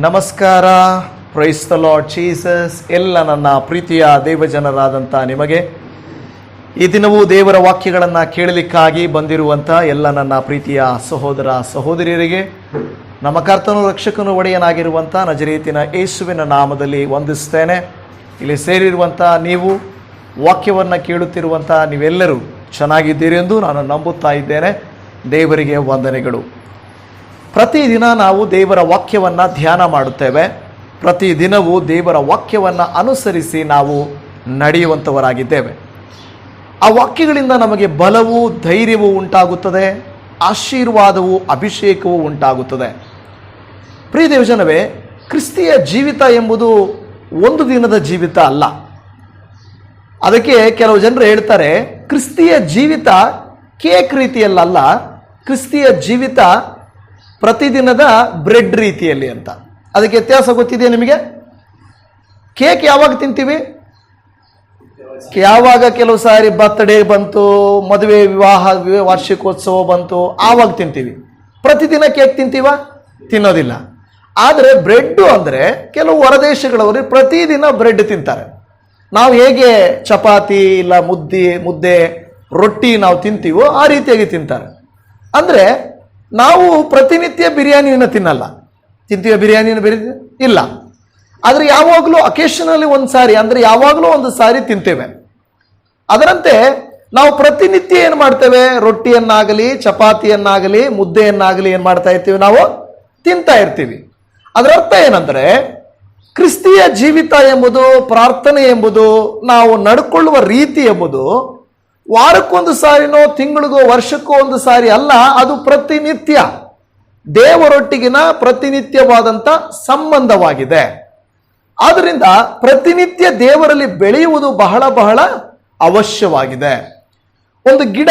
ನಮಸ್ಕಾರ. Praise the lord Jesus ಎಲ್ಲ ನನ್ನ ಪ್ರೀತಿಯ ದೇವಜನರಾದಂಥ ನಿಮಗೆ. ಈ ದಿನವೂ ದೇವರ ವಾಕ್ಯಗಳನ್ನು ಕೇಳಲಿಕ್ಕಾಗಿ ಬಂದಿರುವಂಥ ಎಲ್ಲ ನನ್ನ ಪ್ರೀತಿಯ ಸಹೋದರ ಸಹೋದರಿಯರಿಗೆ, ನಮ್ಮ ಕರ್ತನು ರಕ್ಷಕನು ಒಡೆಯನಾಗಿರುವಂಥ ನಜರೀತಿನ ಯೇಸುವಿನ ನಾಮದಲ್ಲಿ ವಂದಿಸ್ತೇನೆ ಇಲ್ಲಿ ಸೇರಿರುವಂಥ ನೀವು, ವಾಕ್ಯವನ್ನು ಕೇಳುತ್ತಿರುವಂಥ ನೀವೆಲ್ಲರೂ ಚೆನ್ನಾಗಿದ್ದೀರಿ ಎಂದು ನಾನು ನಂಬುತ್ತಾ ಇದ್ದೇನೆ. ದೇವರಿಗೆ ವಂದನೆಗಳು. ಪ್ರತಿದಿನ ನಾವು ದೇವರ ವಾಕ್ಯವನ್ನು ಧ್ಯಾನ ಮಾಡುತ್ತೇವೆ. ಪ್ರತಿದಿನವೂ ದೇವರ ವಾಕ್ಯವನ್ನು ಅನುಸರಿಸಿ ನಾವು ನಡೆಯುವಂಥವರಾಗಿದ್ದೇವೆ ಆ ವಾಕ್ಯಗಳಿಂದ ನಮಗೆ ಬಲವು ಧೈರ್ಯವು ಉಂಟಾಗುತ್ತದೆ. ಆಶೀರ್ವಾದವು ಅಭಿಷೇಕವೂ ಉಂಟಾಗುತ್ತದೆ. ಪ್ರಿಯ ದೇವಜನವೇ, ಕ್ರಿಸ್ತಿಯ ಜೀವಿತ ಎಂಬುದು ಒಂದು ದಿನದ ಜೀವಿತ ಅಲ್ಲ. ಅದಕ್ಕೆ ಕೆಲವು ಜನರು ಹೇಳ್ತಾರೆ, ಕ್ರಿಸ್ತಿಯ ಜೀವಿತ ಕೇಕ್ ರೀತಿಯಲ್ಲಲ್ಲ. ಕ್ರಿಸ್ತಿಯ ಜೀವಿತ ಪ್ರತಿದಿನದ ಬ್ರೆಡ್ ರೀತಿಯಲ್ಲಿ ಅಂತ. ಅದಕ್ಕೆ ವ್ಯತ್ಯಾಸ ಗೊತ್ತಿದೆಯಾ ನಿಮಗೆ? ಕೇಕ್ ಯಾವಾಗ ತಿಂತೀವಿ? ಯಾವಾಗ ಕೆಲವು ಸಾರಿ ಬರ್ತ್ಡೇ ಬಂತು, ಮದುವೆ ವಿವಾಹ ವಾರ್ಷಿಕೋತ್ಸವ ಬಂತು, ಆವಾಗ ತಿಂತೀವಿ. ಪ್ರತಿದಿನ ಕೇಕ್ ತಿಂತೀವ? ತಿನ್ನೋದಿಲ್ಲ. ಆದರೆ ಬ್ರೆಡ್ಡು ಅಂದರೆ ಕೆಲವು ಹೊರದೇಶಗಳವರು ಪ್ರತಿದಿನ ಬ್ರೆಡ್ ತಿಂತಾರೆ. ನಾವು ಹೇಗೆ ಚಪಾತಿ ಇಲ್ಲ ಮುದ್ದೆ ಮುದ್ದೆ, ರೊಟ್ಟಿ ನಾವು ತಿಂತೀವೋ ಆ ರೀತಿಯಾಗಿ ತಿಂತಾರೆ. ಅಂದರೆ ನಾವು ಪ್ರತಿನಿತ್ಯ ಬಿರಿಯಾನಿಯನ್ನು ತಿನ್ನಲ್ಲ. ತಿಂತೀವ ಬಿರಿಯಾನಿಯನ್ನು ಬೆರೆ ಇಲ್ಲ. ಆದರೆ ಯಾವಾಗಲೂ ಅಕೇಶನಲ್ಲಿ ಒಂದು ಸಾರಿ, ಅಂದರೆ ಯಾವಾಗಲೂ ಒಂದು ಸಾರಿ ತಿಂತೇವೆ. ಅದರಂತೆ ನಾವು ಪ್ರತಿನಿತ್ಯ ಏನು ಮಾಡ್ತೇವೆ? ರೊಟ್ಟಿಯನ್ನಾಗಲಿ, ಚಪಾತಿಯನ್ನಾಗಲಿ, ಮುದ್ದೆಯನ್ನಾಗಲಿ ಏನು ಮಾಡ್ತಾ ಇರ್ತೀವಿ ನಾವು? ತಿಂತಾ ಇರ್ತೀವಿ. ಅದರ ಅರ್ಥ ಏನಂದರೆ ಕ್ರಿಸ್ತಿಯ ಜೀವಿತ ಎಂಬುದು, ಪ್ರಾರ್ಥನೆ ಎಂಬುದು, ನಾವು ನಡ್ಕೊಳ್ಳುವ ರೀತಿ ಎಂಬುದು ವಾರಕ್ಕೊಂದು ಸಾರಿನೋ, ತಿಂಗಳಿಗೋ, ವರ್ಷಕ್ಕೋ ಒಂದು ಸಾರಿ ಅಲ್ಲ, ಅದು ಪ್ರತಿನಿತ್ಯ. ದೇವರೊಟ್ಟಿಗಿನ ಪ್ರತಿನಿತ್ಯವಾದಂಥ ಸಂಬಂಧವಾಗಿದೆ. ಆದ್ದರಿಂದ ಪ್ರತಿನಿತ್ಯ ದೇವರಲ್ಲಿ ಬೆಳೆಯುವುದು ಬಹಳ ಬಹಳ ಅವಶ್ಯವಾಗಿದೆ. ಒಂದು ಗಿಡ,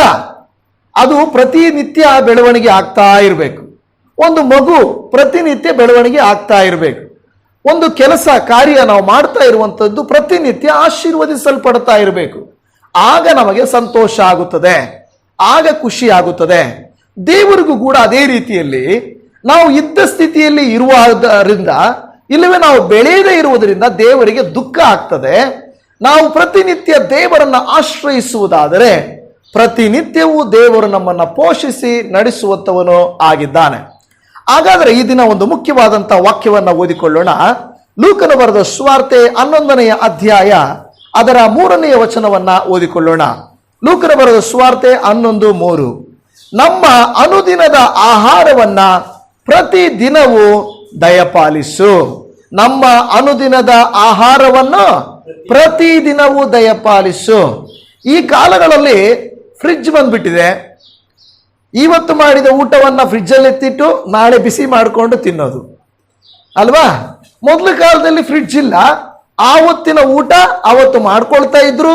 ಅದು ಪ್ರತಿನಿತ್ಯ ಬೆಳವಣಿಗೆ ಆಗ್ತಾ ಇರಬೇಕು. ಒಂದು ಮಗು ಪ್ರತಿನಿತ್ಯ ಬೆಳವಣಿಗೆ ಆಗ್ತಾ ಇರಬೇಕು. ಒಂದು ಕೆಲಸ, ಕಾರ್ಯ ನಾವು ಮಾಡ್ತಾ ಇರುವಂಥದ್ದು ಪ್ರತಿನಿತ್ಯ ಆಶೀರ್ವದಿಸಲ್ಪಡ್ತಾ ಇರಬೇಕು. ಆಗ ನಮಗೆ ಸಂತೋಷ ಆಗುತ್ತದೆ, ಆಗ ಖುಷಿ ಆಗುತ್ತದೆ. ದೇವರಿಗೂ ಕೂಡ ಅದೇ ರೀತಿಯಲ್ಲಿ ನಾವು ಇದ್ದ ಸ್ಥಿತಿಯಲ್ಲಿ ಇರುವುದರಿಂದ, ಇಲ್ಲವೇ ನಾವು ಬೆಳೆಯದೇ ಇರುವುದರಿಂದ ದೇವರಿಗೆ ದುಃಖ ಆಗ್ತದೆ. ನಾವು ಪ್ರತಿನಿತ್ಯ ದೇವರನ್ನ ಆಶ್ರಯಿಸುವುದಾದರೆ, ಪ್ರತಿನಿತ್ಯವೂ ದೇವರು ನಮ್ಮನ್ನ ಪೋಷಿಸಿ ನಡೆಸುವಂಥವನು ಆಗಿದ್ದಾನೆ. ಹಾಗಾದರೆ ಈ ದಿನ ಒಂದು ಮುಖ್ಯವಾದಂಥ ವಾಕ್ಯವನ್ನ ಓದಿಕೊಳ್ಳೋಣ. ಲೂಕನ ಬರೆದ ಸ್ವಾರ್ತೆ ಹನ್ನೊಂದನೆಯ ಅಧ್ಯಾಯ ಅದರ ಮೂರನೆಯ ವಚನವನ್ನ ಓದಿಕೊಳ್ಳೋಣ. ಲೂಕರ ಬರೆದ ಸ್ವಾರ್ತೆ ಹನ್ನೊಂದು ಮೂರು. ನಮ್ಮ ಅನುದಿನದ ಆಹಾರವನ್ನ ಪ್ರತಿ ದಿನವೂ ದಯಪಾಲಿಸು. ನಮ್ಮ ಅನುದಿನದ ಆಹಾರವನ್ನು ಪ್ರತಿ ದಿನವೂ ದಯಪಾಲಿಸು. ಈ ಕಾಲಗಳಲ್ಲಿ ಫ್ರಿಜ್ ಬಂದ್ಬಿಟ್ಟಿದೆ. ಇವತ್ತು ಮಾಡಿದ ಊಟವನ್ನ ಫ್ರಿಡ್ಜಲ್ಲಿ ಎತ್ತಿಟ್ಟು ನಾಳೆ ಬಿಸಿ ಮಾಡಿಕೊಂಡು ತಿನ್ನೋದು. ಅಲ್ವಾ? ಮೊದಲ ಕಾಲದಲ್ಲಿ ಫ್ರಿಡ್ಜ್ ಇಲ್ಲ. ಆವತ್ತಿನ ಊಟ ಅವತ್ತು ಮಾಡ್ಕೊಳ್ತಾ ಇದ್ರು,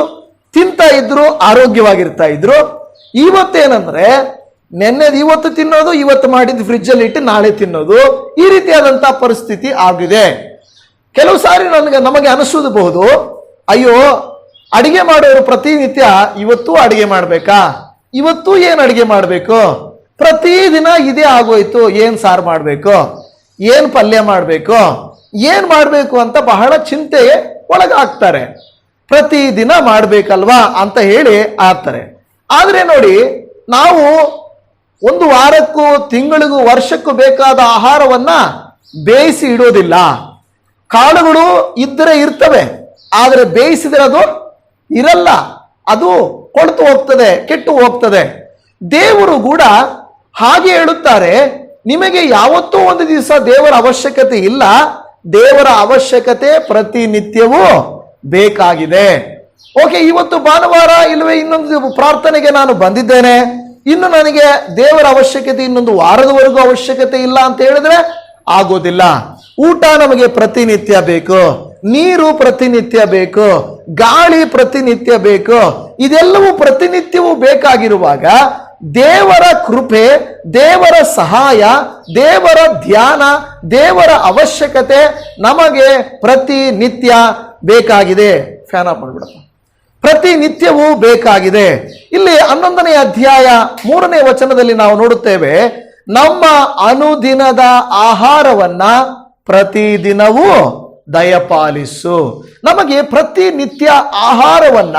ತಿಂತಾ ಇದ್ರು, ಆರೋಗ್ಯವಾಗಿರ್ತಾ ಇದ್ರು. ಇವತ್ತೇನಂದ್ರೆ, ನೆನ್ನೆದು ಇವತ್ತು ತಿನ್ನೋದು, ಇವತ್ತು ಮಾಡಿದ ಫ್ರಿಡ್ಜಲ್ಲಿ ಇಟ್ಟು ನಾಳೆ ತಿನ್ನೋದು. ಈ ರೀತಿಯಾದಂತಹ ಪರಿಸ್ಥಿತಿ ಆಗಿದೆ. ಕೆಲವು ಸಾರಿ ನನಗೆ, ನಮಗೆ ಅನಿಸಬಹುದು ಅಯ್ಯೋ, ಅಡಿಗೆ ಮಾಡೋರು ಪ್ರತಿನಿತ್ಯ ಇವತ್ತು ಅಡಿಗೆ ಮಾಡ್ಬೇಕಾ? ಇವತ್ತು ಏನ್ ಅಡಿಗೆ ಮಾಡಬೇಕು? ಪ್ರತಿದಿನ ಇದೇ ಆಗೋಯ್ತು, ಏನ್ ಸಾರು ಮಾಡಬೇಕು? ಏನ್ ಪಲ್ಯ ಮಾಡಬೇಕು? ಏನ್ ಮಾಡಬೇಕು ಅಂತ ಬಹಳ ಚಿಂತೆ ಒಳಗಾಗ್ತಾರೆ. ಪ್ರತಿದಿನ ಮಾಡಬೇಕಲ್ವಾ ಅಂತ ಹೇಳಿ ಆಗ್ತಾರೆ. ಆದರೆ ನೋಡಿ, ನಾವು ಒಂದು ವಾರಕ್ಕೂ ತಿಂಗಳಿಗೂ ವರ್ಷಕ್ಕೂ ಬೇಕಾದ ಆಹಾರವನ್ನ ಬೇಯಿಸಿ ಇಡೋದಿಲ್ಲ. ಕಾಳುಗಳು ಇದ್ದರೆ ಇರ್ತವೆ, ಆದರೆ ಬೇಯಿಸಿದ್ರೆ ಅದು ಇರಲ್ಲ. ಅದು ಕೊಳ್ತು ಹೋಗ್ತದೆ, ಕೆಟ್ಟು ಹೋಗ್ತದೆ. ದೇವರು ಕೂಡ ಹಾಗೆ ಹೇಳುತ್ತಾರೆ, ನಿಮಗೆ ಯಾವತ್ತೂ ಒಂದು ದಿವಸ ದೇವರ ಅವಶ್ಯಕತೆ ಇಲ್ಲ ದೇವರ ಅವಶ್ಯಕತೆ ಪ್ರತಿನಿತ್ಯವೂ ಬೇಕಾಗಿದೆ. ಓಕೆ ಇವತ್ತು ಭಾನುವಾರ ಇಲ್ಲವೇ ಇನ್ನೊಂದು ಪ್ರಾರ್ಥನೆಗೆ ನಾನು ಬಂದಿದ್ದೇನೆ. ಇನ್ನು ನನಗೆ ದೇವರ ಅವಶ್ಯಕತೆ ಇನ್ನೊಂದು ವಾರದವರೆಗೂ ಅವಶ್ಯಕತೆ ಇಲ್ಲ ಅಂತ ಹೇಳಿದ್ರೆ ಆಗೋದಿಲ್ಲ. ಊಟ ನಮಗೆ ಪ್ರತಿನಿತ್ಯ ಬೇಕು. ನೀರು ಪ್ರತಿನಿತ್ಯ ಬೇಕು. ಗಾಳಿ ಪ್ರತಿನಿತ್ಯ ಬೇಕು. ಇದೆಲ್ಲವೂ ಪ್ರತಿನಿತ್ಯವೂ ಬೇಕಾಗಿರುವಾಗ ದೇವರ ಕೃಪೆ, ದೇವರ ಸಹಾಯ, ದೇವರ ಧ್ಯಾನ, ದೇವರ ಅವಶ್ಯಕತೆ ನಮಗೆ ಪ್ರತಿನಿತ್ಯ ಬೇಕಾಗಿದೆ. ಫ್ಯಾನ್ ಆಫ್ ಮಾಡ್ಬಿಡಪ್ಪ. ಪ್ರತಿನಿತ್ಯವೂ ಬೇಕಾಗಿದೆ. ಇಲ್ಲಿ ಹನ್ನೊಂದನೇ ಅಧ್ಯಾಯ ಮೂರನೇ ವಚನದಲ್ಲಿ ನಾವು ನೋಡುತ್ತೇವೆ, ನಮ್ಮ ಅನುದಿನದ ಆಹಾರವನ್ನ ಪ್ರತಿದಿನವೂ ದಯಪಾಲಿಸು. ನಮಗೆ ಪ್ರತಿನಿತ್ಯ ಆಹಾರವನ್ನ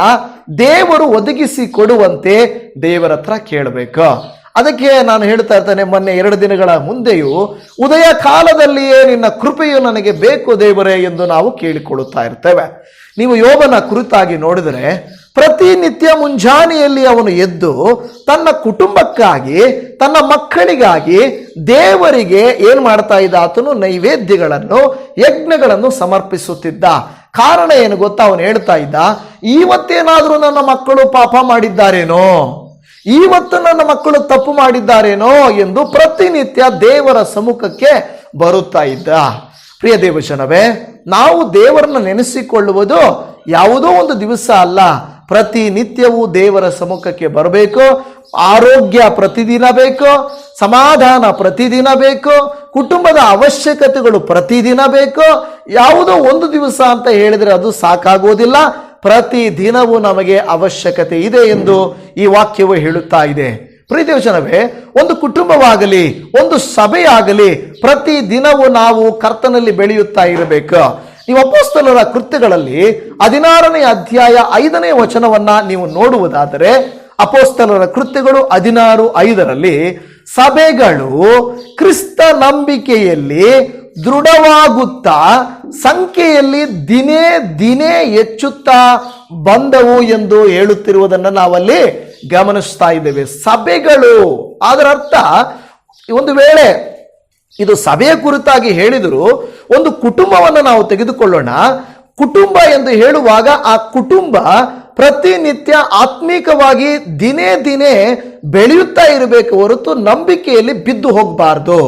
ದೇವರು ಒದಗಿಸಿ ಕೊಡುವಂತೆ ದೇವರ ಹತ್ರ ಕೇಳಬೇಕು. ಅದಕ್ಕೆ ನಾನು ಹೇಳ್ತಾ ಇರ್ತೇನೆ, ಮೊನ್ನೆ ಎರಡು ದಿನಗಳ ಮುಂದೆಯೂ ಉದಯ ಕಾಲದಲ್ಲಿಯೇ ನಿನ್ನ ಕೃಪೆಯು ನನಗೆ ಬೇಕು ದೇವರೇ ಎಂದು ನಾವು ಕೇಳಿಕೊಳ್ಳುತ್ತಾ ಇರ್ತೇವೆ. ನೀವು ಯೋಬನ ಕುರಿತಾಗಿ ನೋಡಿದರೆ ಪ್ರತಿನಿತ್ಯ ಮುಂಜಾನೆಯಲ್ಲಿ ಅವನು ಎದ್ದು ತನ್ನ ಕುಟುಂಬಕ್ಕಾಗಿ, ತನ್ನ ಮಕ್ಕಳಿಗಾಗಿ ದೇವರಿಗೆ ಏನು ಮಾಡ್ತಾ ಇದ್ದ? ಆತನು ನೈವೇದ್ಯಗಳನ್ನು, ಯಜ್ಞಗಳನ್ನು ಸಮರ್ಪಿಸುತ್ತಿದ್ದ. ಕಾರಣ ಏನು ಗೊತ್ತಾ? ಅವನು ಹೇಳ್ತಾ ಇದ್ದ ಇವತ್ತೇನಾದರೂ ನನ್ನ ಮಕ್ಕಳು ಪಾಪ ಮಾಡಿದ್ದಾರೇನೋ? ಇವತ್ತು ನನ್ನ ಮಕ್ಕಳು ತಪ್ಪು ಮಾಡಿದ್ದಾರೇನೋ? ಎಂದು ಪ್ರತಿನಿತ್ಯ ದೇವರ ಸಮ್ಮುಖಕ್ಕೆ ಬರುತ್ತಾ ಇದ್ದ. ಪ್ರಿಯ ದೇವಜನವೇ, ನಾವು ದೇವರನ್ನ ನೆನೆಸಿಕೊಳ್ಳುವುದು ಯಾವುದೋ ಒಂದು ದಿವಸ ಅಲ್ಲ. ಪ್ರತಿನಿತ್ಯವೂ ದೇವರ ಸಮ್ಮುಖಕ್ಕೆ ಬರಬೇಕು, ಆರೋಗ್ಯ ಪ್ರತಿದಿನ ಬೇಕು, ಸಮಾಧಾನ ಪ್ರತಿದಿನ ಬೇಕು, ಕುಟುಂಬದ ಅವಶ್ಯಕತೆಗಳು ಪ್ರತಿದಿನ ಬೇಕು. ಯಾವುದೋ ಒಂದು ದಿವಸ ಅಂತ ಹೇಳಿದರೆ ಅದು ಸಾಕಾಗೋದಿಲ್ಲ. ಪ್ರತಿ ದಿನವೂ ನಮಗೆ ಅವಶ್ಯಕತೆ ಇದೆ ಎಂದು ಈ ವಾಕ್ಯವು ಹೇಳುತ್ತಾ ಇದೆ. ಪ್ರೀತಿವಚನವೇ ಒಂದು ಕುಟುಂಬವಾಗಲಿ, ಒಂದು ಸಭೆಯಾಗಲಿ ಪ್ರತಿ ದಿನವೂ ನಾವು ಕರ್ತನಲ್ಲಿ ಬೆಳೆಯುತ್ತಾ ಇರಬೇಕು. ನೀವು ಅಪೋಸ್ತಲರ ಕೃತ್ಯಗಳಲ್ಲಿ ಹದಿನಾರನೇ ಅಧ್ಯಾಯ ಐದನೇ ವಚನವನ್ನ ನೀವು ನೋಡುವುದಾದರೆ ಅಪೋಸ್ತಲರ ಕೃತ್ಯಗಳು ಹದಿನಾರು ಐದರಲ್ಲಿ, ಸಭೆಗಳು ಕ್ರಿಸ್ತ ನಂಬಿಕೆಯಲ್ಲಿ ದೃಢವಾಗುತ್ತಾ, ಸಂಖ್ಯೆಯಲ್ಲಿ ದಿನೇ ದಿನೇ ಹೆಚ್ಚುತ್ತಾ ಬಂದವು ಎಂದು ಹೇಳುತ್ತಿರುವುದನ್ನು ನಾವಲ್ಲಿ ಗಮನಿಸ್ತಾ ಇದ್ದೇವೆ. ಸಭೆಗಳು ಅದರ ಅರ್ಥ ಒಂದು ವೇಳೆ ಇದು ಸಭೆಯ ಕುರಿತಾಗಿ ಹೇಳಿದರು ಒಂದು ಕುಟುಂಬವನ್ನು ನಾವು ತೆಗೆದುಕೊಳ್ಳೋಣ. ಕುಟುಂಬ ಎಂದು ಹೇಳುವಾಗ ಆ ಕುಟುಂಬ ಪ್ರತಿನಿತ್ಯ ಆತ್ಮೀಕವಾಗಿ ದಿನೇ ದಿನೇ ಬೆಳೆಯುತ್ತಾ ಇರಬೇಕು ಹೊರತು ನಂಬಿಕೆಯಲ್ಲಿ ಬಿದ್ದು ಹೋಗಬಾರ್ದು.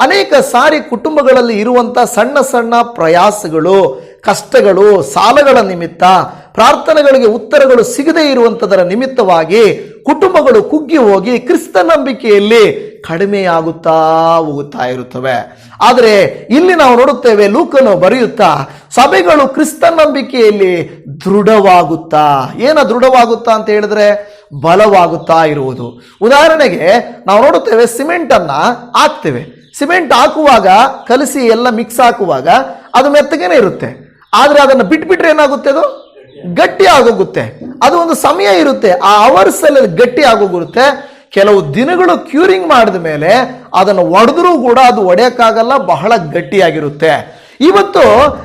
ಅನೇಕ ಸಾರಿ ಕುಟುಂಬಗಳಲ್ಲಿ ಇರುವಂತ ಸಣ್ಣ ಸಣ್ಣ ಪ್ರಯಾಸಗಳು, ಕಷ್ಟಗಳು, ಸಾಲಗಳ ನಿಮಿತ್ತ, ಪ್ರಾರ್ಥನೆಗಳಿಗೆ ಉತ್ತರಗಳು ಸಿಗದೇ ಇರುವಂತದರ ನಿಮಿತ್ತವಾಗಿ ಕುಟುಂಬಗಳು ಕುಗ್ಗಿ ಹೋಗಿ ಕ್ರಿಸ್ತ ನಂಬಿಕೆಯಲ್ಲಿ ಕಡಿಮೆಯಾಗುತ್ತಾ ಹೋಗುತ್ತಾ ಇರುತ್ತವೆ. ಆದರೆ ಇಲ್ಲಿ ನಾವು ನೋಡುತ್ತೇವೆ, ಲೂಕನು ಬರೆಯುತ್ತಾ, ಸಭೆಗಳು ಕ್ರಿಸ್ತ ನಂಬಿಕೆಯಲ್ಲಿ ದೃಢವಾಗುತ್ತಾ? ಏನ ದೃಢವಾಗುತ್ತಾ ಅಂತ ಹೇಳಿದ್ರೆ ಬಲವಾಗುತ್ತಾ ಇರುವುದು. ಉದಾಹರಣೆಗೆ ನಾವು ನೋಡುತ್ತೇವೆ, ಸಿಮೆಂಟ್ ಅನ್ನ ಹಾಕ್ತೇವೆ. ಸಿಮೆಂಟ್ ಹಾಕುವಾಗ, ಕಲಸಿ ಎಲ್ಲ ಮಿಕ್ಸ್ ಹಾಕುವಾಗ ಅದು ಮೆತ್ತಗೇನೆ ಇರುತ್ತೆ. ಆದರೆ ಅದನ್ನು ಬಿಟ್ಬಿಟ್ರೆ ಏನಾಗುತ್ತೆ ಅದು? ಗಟ್ಟಿ ಆಗೋಗುತ್ತೆ ಅದು ಒಂದು ಸಮಯ ಇರುತ್ತೆ. ಆ ಅವರ್ಸ್ ಅಲ್ಲಿ ಗಟ್ಟಿ ಆಗೋಗಿರುತ್ತೆ ಕೆಲವು ದಿನಗಳು ಕ್ಯೂರಿಂಗ್ ಮಾಡಿದ ಮೇಲೆ ಅದನ್ನು ಒಡೆದ್ರೂ ಕೂಡ ಅದು ಒಡೆಯಕ್ಕಾಗಲ್ಲ, ಬಹಳ ಗಟ್ಟಿಯಾಗಿರುತ್ತೆ. ಇವತ್ತು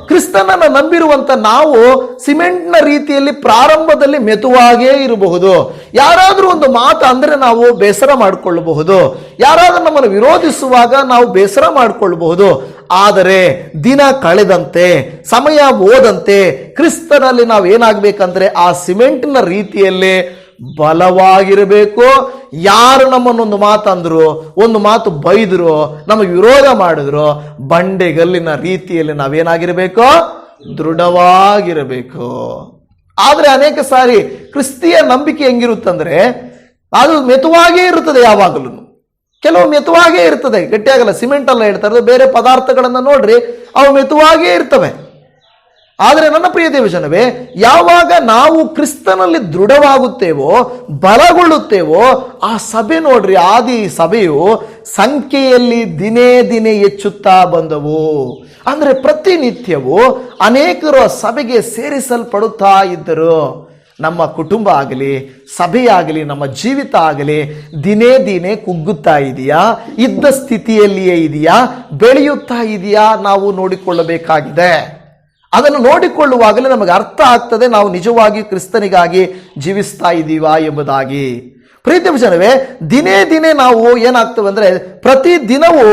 ಕ್ರಿಸ್ತನನ್ನು ನಂಬಿರುವಂತ ನಾವು ಸಿಮೆಂಟ್ನ ರೀತಿಯಲ್ಲಿ ಪ್ರಾರಂಭದಲ್ಲಿ ಮೆತುವಾಗೇ ಇರಬಹುದು. ಯಾರಾದರೂ ಒಂದು ಮಾತು ಅಂದ್ರೆ ನಾವು ಬೇಸರ ಮಾಡಿಕೊಳ್ಳಬಹುದು. ಯಾರಾದರೂ ನಮ್ಮನ್ನು ವಿರೋಧಿಸುವಾಗ ನಾವು ಬೇಸರ ಮಾಡಿಕೊಳ್ಳಬಹುದು. ಆದರೆ ದಿನ ಕಳೆದಂತೆ, ಸಮಯ ಹೋದಂತೆ ಕ್ರಿಸ್ತನಲ್ಲಿ ನಾವು ಏನಾಗಬೇಕಂದ್ರೆ ಆ ಸಿಮೆಂಟ್ನ ರೀತಿಯಲ್ಲೇ ಬಲವಾಗಿರಬೇಕು. ಯಾರು ನಮ್ಮನ್ನೊಂದು ಮಾತಂದ್ರು ಒಂದು ಮಾತು ಬೈದ್ರು, ನಮಗೆ ವಿರೋಧ ಮಾಡಿದ್ರು, ಬಂಡೆಗಲ್ಲಿನ ರೀತಿಯಲ್ಲಿ ನಾವೇನಾಗಿರಬೇಕು? ದೃಢವಾಗಿರಬೇಕು. ಆದರೆ ಅನೇಕ ಸಾರಿ ಕ್ರಿಸ್ತಿಯ ನಂಬಿಕೆ ಹೆಂಗಿರುತ್ತಂದ್ರೆ, ಅದು ಮೆತುವಾಗೇ ಇರುತ್ತದೆ ಯಾವಾಗಲೂ ಕೆಲವು ಮಿತವಾಗೇ ಇರ್ತದೆ. ಗಟ್ಟಿಯಾಗಲ್ಲ, ಸಿಮೆಂಟ್ ಅಲ್ಲ ಇಡ್ತಾರೆ ಬೇರೆ ಪದಾರ್ಥಗಳನ್ನು ನೋಡ್ರಿ, ಅವು ಮಿತವಾಗೇ ಇರ್ತವೆ. ಆದರೆ ನನ್ನ ಪ್ರಿಯ ದೇವಜನವೇ, ಯಾವಾಗ ನಾವು ಕ್ರಿಸ್ತನಲ್ಲಿ ದೃಢವಾಗುತ್ತೇವೋ, ಬಲಗೊಳ್ಳುತ್ತೇವೋ, ಆ ಸಭೆ ನೋಡ್ರಿ, ಆದಿ ಸಭೆಯು ಸಂಖ್ಯೆಯಲ್ಲಿ ದಿನೇ ದಿನೇ ಹೆಚ್ಚುತ್ತಾ ಬಂದವು. ಅಂದ್ರೆ ಪ್ರತಿನಿತ್ಯವು ಅನೇಕರು ಆ ಸಭೆಗೆ ಸೇರಿಸಲ್ಪಡುತ್ತಾ ಇದ್ದರು. ನಮ್ಮ ಕುಟುಂಬ ಆಗಲಿ, ಸಭೆಯಾಗಲಿ, ನಮ್ಮ ಜೀವಿತ ಆಗಲಿ, ದಿನೇ ದಿನೇ ಕುಗ್ಗುತ್ತಾ ಇದೆಯಾ? ಇದ್ದ ಸ್ಥಿತಿಯಲ್ಲಿಯೇ ಇದೆಯಾ? ಬೆಳೆಯುತ್ತಾ ಇದೆಯಾ? ನಾವು ನೋಡಿಕೊಳ್ಳಬೇಕಾಗಿದೆ. ಅದನ್ನು ನೋಡಿಕೊಳ್ಳುವಾಗಲೇ ನಮಗೆ ಅರ್ಥ ಆಗ್ತದೆ ನಾವು ನಿಜವಾಗಿ ಕ್ರಿಸ್ತನಿಗಾಗಿ ಜೀವಿಸ್ತಾ ಇದ್ದೀವಾ ಎಂಬುದಾಗಿ. ಪ್ರೀತಿ ಭಜನವೇ ದಿನೇ ದಿನೇ ನಾವು ಏನಾಗ್ತವೆ ಅಂದ್ರೆ, ಪ್ರತಿ ದಿನವೂ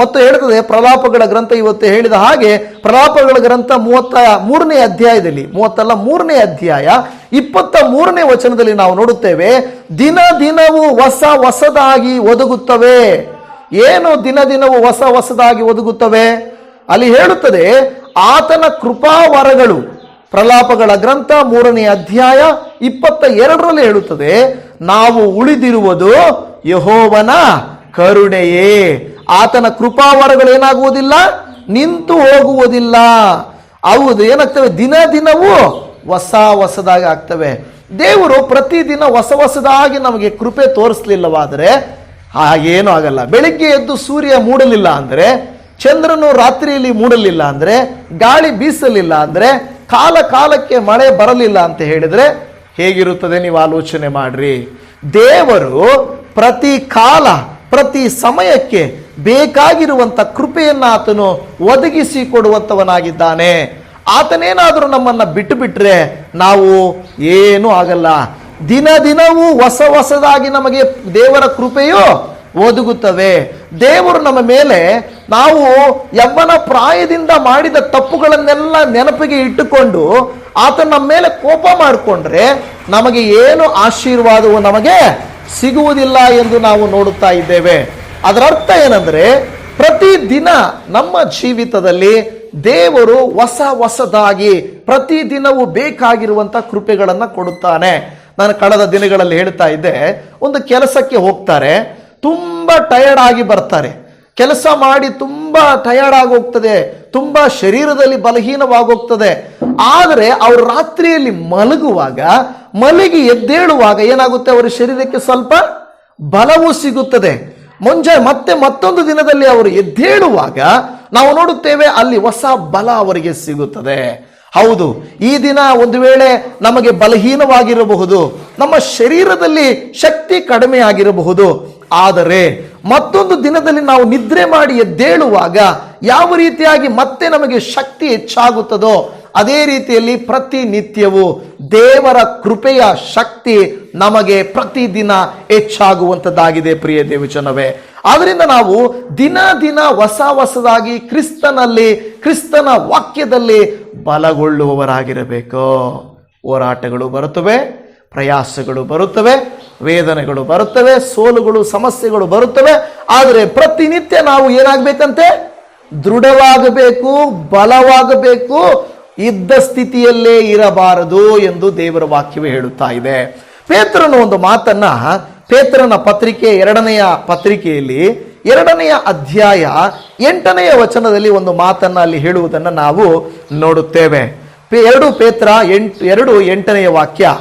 ಮತ್ತು ಹೇಳ್ತದೆ, ಪ್ರಲಾಪಗಳ ಗ್ರಂಥ ಇವತ್ತು ಹೇಳಿದ ಹಾಗೆ, ಪ್ರಲಾಪಗಳ ಗ್ರಂಥ ಮೂವತ್ತ ಮೂರನೇ ಅಧ್ಯಾಯದಲ್ಲಿ, ಮೂವತ್ತಲ್ಲ, ಮೂರನೇ ಅಧ್ಯಾಯ, ಇಪ್ಪತ್ತ ಮೂರನೇ ವಚನದಲ್ಲಿ ನಾವು ನೋಡುತ್ತೇವೆ, ದಿನ ದಿನವೂ ಹೊಸ ಹೊಸದಾಗಿ ಒದಗುತ್ತವೆ. ಏನು ದಿನ ದಿನವೂ ಹೊಸ ಹೊಸದಾಗಿ ಒದಗುತ್ತವೆ? ಅಲ್ಲಿ ಹೇಳುತ್ತದೆ, ಆತನ ಕೃಪಾವರಗಳು, ಪ್ರಲಾಪಗಳ ಗ್ರಂಥ ಮೂರನೇ ಅಧ್ಯಾಯ ಇಪ್ಪತ್ತ ಎರಡರಲ್ಲಿ ಹೇಳುತ್ತದೆ ನಾವು ಉಳಿದಿರುವುದು ಯಹೋವನ ಕರುಣೆಯೇ. ಆತನ ಕೃಪಾವರಗಳು ಏನಾಗುವುದಿಲ್ಲ? ನಿಂತು ಹೋಗುವುದಿಲ್ಲ. ಅವು ಏನಾಗ್ತವೆ? ದಿನ ದಿನವೂ ಹೊಸ ಹೊಸದಾಗಿ ಆಗ್ತವೆ. ದೇವರು ಪ್ರತಿದಿನ ಹೊಸ ಹೊಸದಾಗಿ ನಮಗೆ ಕೃಪೆ ತೋರಿಸ್ಲಿಲ್ಲವಾದರೆ ಹಾಗೇನು ಆಗಲ್ಲ. ಬೆಳಿಗ್ಗೆ ಎದ್ದು ಸೂರ್ಯ ಮೂಡಲಿಲ್ಲ ಅಂದರೆ, ಚಂದ್ರನು ರಾತ್ರಿಯಲ್ಲಿ ಮೂಡಲಿಲ್ಲ ಅಂದ್ರೆ, ಗಾಳಿ ಬೀಸಲಿಲ್ಲ ಅಂದ್ರೆ, ಕಾಲ ಕಾಲಕ್ಕೆ ಮಳೆ ಬರಲಿಲ್ಲ ಅಂತ ಹೇಳಿದ್ರೆ ಹೇಗಿರುತ್ತದೆ ನೀವು ಆಲೋಚನೆ ಮಾಡ್ರಿ? ದೇವರು ಪ್ರತಿ ಕಾಲ, ಪ್ರತಿ ಸಮಯಕ್ಕೆ ಬೇಕಾಗಿರುವಂತ ಕೃಪೆಯನ್ನು ಆತನು ಒದಗಿಸಿ ಕೊಡುವಂತವನಾಗಿದ್ದಾನೆ. ಆತನೇನಾದರೂ ನಮ್ಮನ್ನ ಬಿಟ್ಟು ಬಿಟ್ರೆ ನಾವು ಏನೂ ಆಗಲ್ಲ. ದಿನ ದಿನವೂ ಹೊಸ ಹೊಸದಾಗಿ ನಮಗೆ ದೇವರ ಕೃಪೆಯು ಒದಗುತ್ತವೆ. ದೇವರು ನಮ್ಮ ಮೇಲೆ ನಾವು ಯವ್ವನ ಪ್ರಾಯದಿಂದ ಮಾಡಿದ ತಪ್ಪುಗಳನ್ನೆಲ್ಲ ನೆನಪಿಗೆ ಇಟ್ಟುಕೊಂಡು ಆತ ನಮ್ಮ ಮೇಲೆ ಕೋಪ ಮಾಡಿಕೊಂಡ್ರೆ ನಮಗೆ ಏನು ಆಶೀರ್ವಾದವು ನಮಗೆ ಸಿಗುವುದಿಲ್ಲ ಎಂದು ನಾವು ನೋಡುತ್ತಾ ಇದ್ದೇವೆ. ಅದರ ಅರ್ಥ ಏನಂದ್ರೆ ಪ್ರತಿ ದಿನ ನಮ್ಮ ಜೀವಿತದಲ್ಲಿ ದೇವರು ಹೊಸ ಹೊಸದಾಗಿ ಪ್ರತಿ ದಿನವೂ ಬೇಕಾಗಿರುವಂತ ಕೃಪೆಗಳನ್ನು ಕೊಡುತ್ತಾನೆ. ನಾನು ಕಳೆದ ದಿನಗಳಲ್ಲಿ ಹೇಳ್ತಾ ಇದ್ದೆ, ಒಂದು ಕೆಲಸಕ್ಕೆ ಹೋಗ್ತಾರೆ ತುಂಬಾ ಟಯರ್ಡ್ ಆಗಿ ಬರ್ತಾರೆ. ಕೆಲಸ ಮಾಡಿ ತುಂಬ ಟಯರ್ಡ್ ಆಗೋಗ್ತದೆ ತುಂಬಾ ಶರೀರದಲ್ಲಿ ಬಲಹೀನವಾಗೋಗ್ತದೆ. ಆದರೆ ಅವರು ರಾತ್ರಿಯಲ್ಲಿ ಮಲಗುವಾಗ, ಮಲಗಿ ಎದ್ದೇಳುವಾಗ ಏನಾಗುತ್ತೆ? ಅವರ ಶರೀರಕ್ಕೆ ಸ್ವಲ್ಪ ಬಲವು ಸಿಗುತ್ತದೆ. ಮುಂಜೆ ಮತ್ತೆ ಮತ್ತೊಂದು ದಿನದಲ್ಲಿ ಅವರು ಎದ್ದೇಳುವಾಗ ನಾವು ನೋಡುತ್ತೇವೆ ಅಲ್ಲಿ ಹೊಸ ಬಲ ಅವರಿಗೆ ಸಿಗುತ್ತದೆ. ಹೌದು, ಈ ದಿನ ಒಂದು ವೇಳೆ ನಮಗೆ ಬಲಹೀನವಾಗಿರಬಹುದು, ನಮ್ಮ ಶರೀರದಲ್ಲಿ ಶಕ್ತಿ ಕಡಿಮೆ ಆಗಿರಬಹುದು ಆದರೆ ಮತ್ತೊಂದು ದಿನದಲ್ಲಿ ನಾವು ನಿದ್ರೆ ಮಾಡಿ ಎದ್ದೇಳುವಾಗ ಯಾವ ರೀತಿಯಾಗಿ ಮತ್ತೆ ನಮಗೆ ಶಕ್ತಿ ಹೆಚ್ಚಾಗುತ್ತದೋ ಅದೇ ರೀತಿಯಲ್ಲಿ ಪ್ರತಿನಿತ್ಯವೂ ದೇವರ ಕೃಪೆಯ ಶಕ್ತಿ ನಮಗೆ ಪ್ರತಿದಿನ ಹೆಚ್ಚಾಗುವಂಥದ್ದಾಗಿದೆ ಪ್ರಿಯ ದೇವಚನವೇ ಆದ್ರಿಂದ ನಾವು ದಿನ ದಿನ ಹೊಸ ಹೊಸದಾಗಿ ಕ್ರಿಸ್ತನಲ್ಲಿ, ಕ್ರಿಸ್ತನ ವಾಕ್ಯದಲ್ಲಿ ಬಲಗೊಳ್ಳುವವರಾಗಿರಬೇಕು. ಹೋರಾಟಗಳು ಬರುತ್ತವೆ. ಪ್ರಯಾಸಗಳು ಬರುತ್ತವೆ, ವೇದನೆಗಳು ಬರುತ್ತವೆ, ಸೋಲುಗಳು, ಸಮಸ್ಯೆಗಳು ಬರುತ್ತವೆ. ಆದರೆ ಪ್ರತಿನಿತ್ಯ ನಾವು ಏನಾಗಬೇಕಂತೆ? ದೃಢವಾಗಬೇಕು, ಬಲವಾಗಬೇಕು, ಇದ್ದ ಸ್ಥಿತಿಯಲ್ಲೇ ಇರಬಾರದು ಎಂದು ದೇವರ ವಾಕ್ಯವೇ ಹೇಳುತ್ತಾ ಇದೆ. ಪೇತ್ರನು ಒಂದು ಮಾತನ್ನ, ಪೇತ್ರನ ಪತ್ರಿಕೆ ಎರಡನೆಯ ಪತ್ರಿಕೆಯಲ್ಲಿ, ಎರಡನೆಯ ಅಧ್ಯಾಯ ಎಂಟನೆಯ ವಚನದಲ್ಲಿ ಒಂದು ಮಾತನ್ನ ಅಲ್ಲಿ ಹೇಳುವುದನ್ನು ನಾವು ನೋಡುತ್ತೇವೆ. ಎರಡು ಪೇತ್ರ ಎಂಟು ಎರಡು ಎಂಟನೆಯ ವಾಕ್ಯ.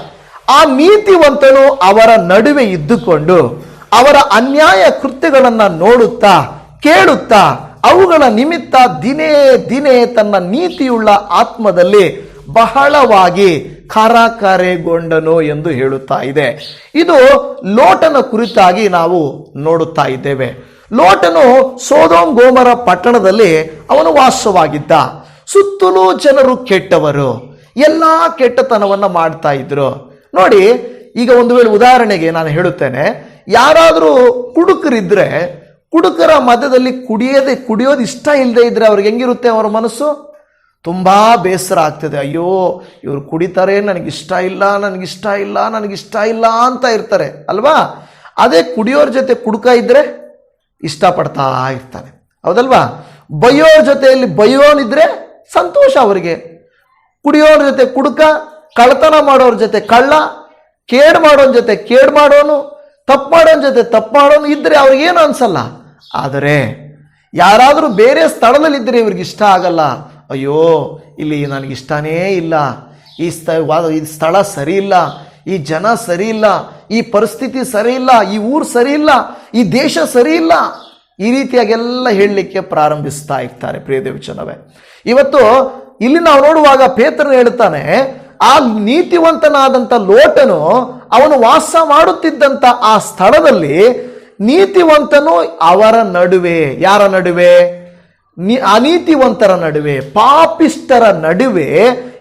ಆ ನೀತಿವಂತನು ಅವರ ನಡುವೆ ಇದ್ದುಕೊಂಡು ಅವರ ಅನ್ಯಾಯ ಕೃತ್ಯಗಳನ್ನು ನೋಡುತ್ತಾ, ಕೇಳುತ್ತಾ, ಅವುಗಳ ನಿಮಿತ್ತ ದಿನೇ ದಿನೇ ತನ್ನ ನೀತಿಯುಳ್ಳ ಆತ್ಮದಲ್ಲಿ ಬಹಳವಾಗಿ ಕರಕರೆಗೊಂಡನು ಎಂದು ಹೇಳುತ್ತಾ ಇದೆ. ಇದು ಲೋಟನ ಕುರಿತಾಗಿ ನಾವು ನೋಡುತ್ತಾ ಇದ್ದೇವೆ. ಲೋಟನು ಸೋದೋಂ ಗೋಮರ ಪಟ್ಟಣದಲ್ಲಿ ಅವನು ವಾಸವಾಗಿದ್ದ. ಸುತ್ತಲೂ ಜನರು ಕೆಟ್ಟವರು, ಎಲ್ಲಾ ಕೆಟ್ಟತನವನ್ನ ಮಾಡ್ತಾ ಇದ್ರು. ನೋಡಿ, ಈಗ ಒಂದು ವೇಳೆ ಉದಾಹರಣೆಗೆ ನಾನು ಹೇಳುತ್ತೇನೆ, ಯಾರಾದರೂ ಕುಡುಕರಿದ್ದರೆ ಕುಡುಕರ ಮಧ್ಯದಲ್ಲಿ ಕುಡಿಯದೆ ಕುಡಿಯೋದು ಇಷ್ಟ ಇಲ್ಲದೆ ಇದ್ದರೆ ಅವ್ರಿಗೆ ಹೆಂಗಿರುತ್ತೆ ಅವರ ಮನಸ್ಸು? ತುಂಬಾ ಬೇಸರ ಆಗ್ತದೆ. ಅಯ್ಯೋ, ಇವರು ಕುಡಿತಾರೆ, ನನಗಿಷ್ಟ ಇಲ್ಲ ನನಗಿಷ್ಟ ಇಲ್ಲ ನನಗಿಷ್ಟ ಇಲ್ಲ ಅಂತ ಇರ್ತಾರೆ, ಅಲ್ವಾ? ಅದೇ ಕುಡಿಯೋರ ಜೊತೆ ಕುಡುಕ ಇದ್ದರೆ ಇಷ್ಟಪಡ್ತಾ ಇರ್ತಾನೆ. ಹೌದಲ್ವಾ? ಬೈಯೋರ ಜೊತೆಯಲ್ಲಿ ಬಯ್ಯೋನಿದ್ರೆ ಸಂತೋಷ ಅವರಿಗೆ. ಕುಡಿಯೋರ ಜೊತೆ ಕುಡುಕ ಕಳ್ತನ ಮಾಡೋರ ಜೊತೆ ಕಳ್ಳ, ಕೇಡ್ ಮಾಡೋನ್ ಜೊತೆ ಕೇಡ್ ಮಾಡೋನು, ತಪ್ಪು ಮಾಡೋನ್ ಜೊತೆ ತಪ್ಪು ಮಾಡೋನು ಇದ್ದರೆ ಅವ್ರಿಗೇನು ಅನ್ಸಲ್ಲ. ಆದರೆ ಯಾರಾದರೂ ಬೇರೆ ಸ್ಥಳದಲ್ಲಿ ಇದ್ದರೆ ಇವ್ರಿಗೆ ಇಷ್ಟ ಆಗಲ್ಲ. ಅಯ್ಯೋ, ಇಲ್ಲಿ ನನಗೆ ಇಷ್ಟನೇ ಇಲ್ಲ. ಈ ಸ್ಥ ಈ ಸ್ಥಳ ಸರಿ ಇಲ್ಲ. ಈ ಜನ ಸರಿ ಇಲ್ಲ. ಈ ಪರಿಸ್ಥಿತಿ ಸರಿ ಇಲ್ಲ. ಈ ಊರು ಸರಿ ಇಲ್ಲ. ಈ ದೇಶ ಸರಿ ಇಲ್ಲ. ಈ ರೀತಿಯಾಗೆಲ್ಲ ಹೇಳಲಿಕ್ಕೆ ಪ್ರಾರಂಭಿಸ್ತಾ ಇರ್ತಾರೆ, ಪ್ರಿಯ ದೇವಚನವೇ. ಇವತ್ತು ಇಲ್ಲಿ ನಾವು ನೋಡುವಾಗ ಪೇತ್ರನು ಹೇಳುತ್ತಾನೆ ಆ ನೀತಿವಂತನಾದಂಥ ಲೋಟನು ಅವನು ವಾಸ ಮಾಡುತ್ತಿದ್ದಂಥ ಆ ಸ್ಥಳದಲ್ಲಿ ನೀತಿವಂತನು ಅವರ ನಡುವೆ. ಯಾರ ನಡುವೆ? ಅನೀತಿವಂತರ ನಡುವೆ. ಪಾಪಿಷ್ಟರ ನಡುವೆ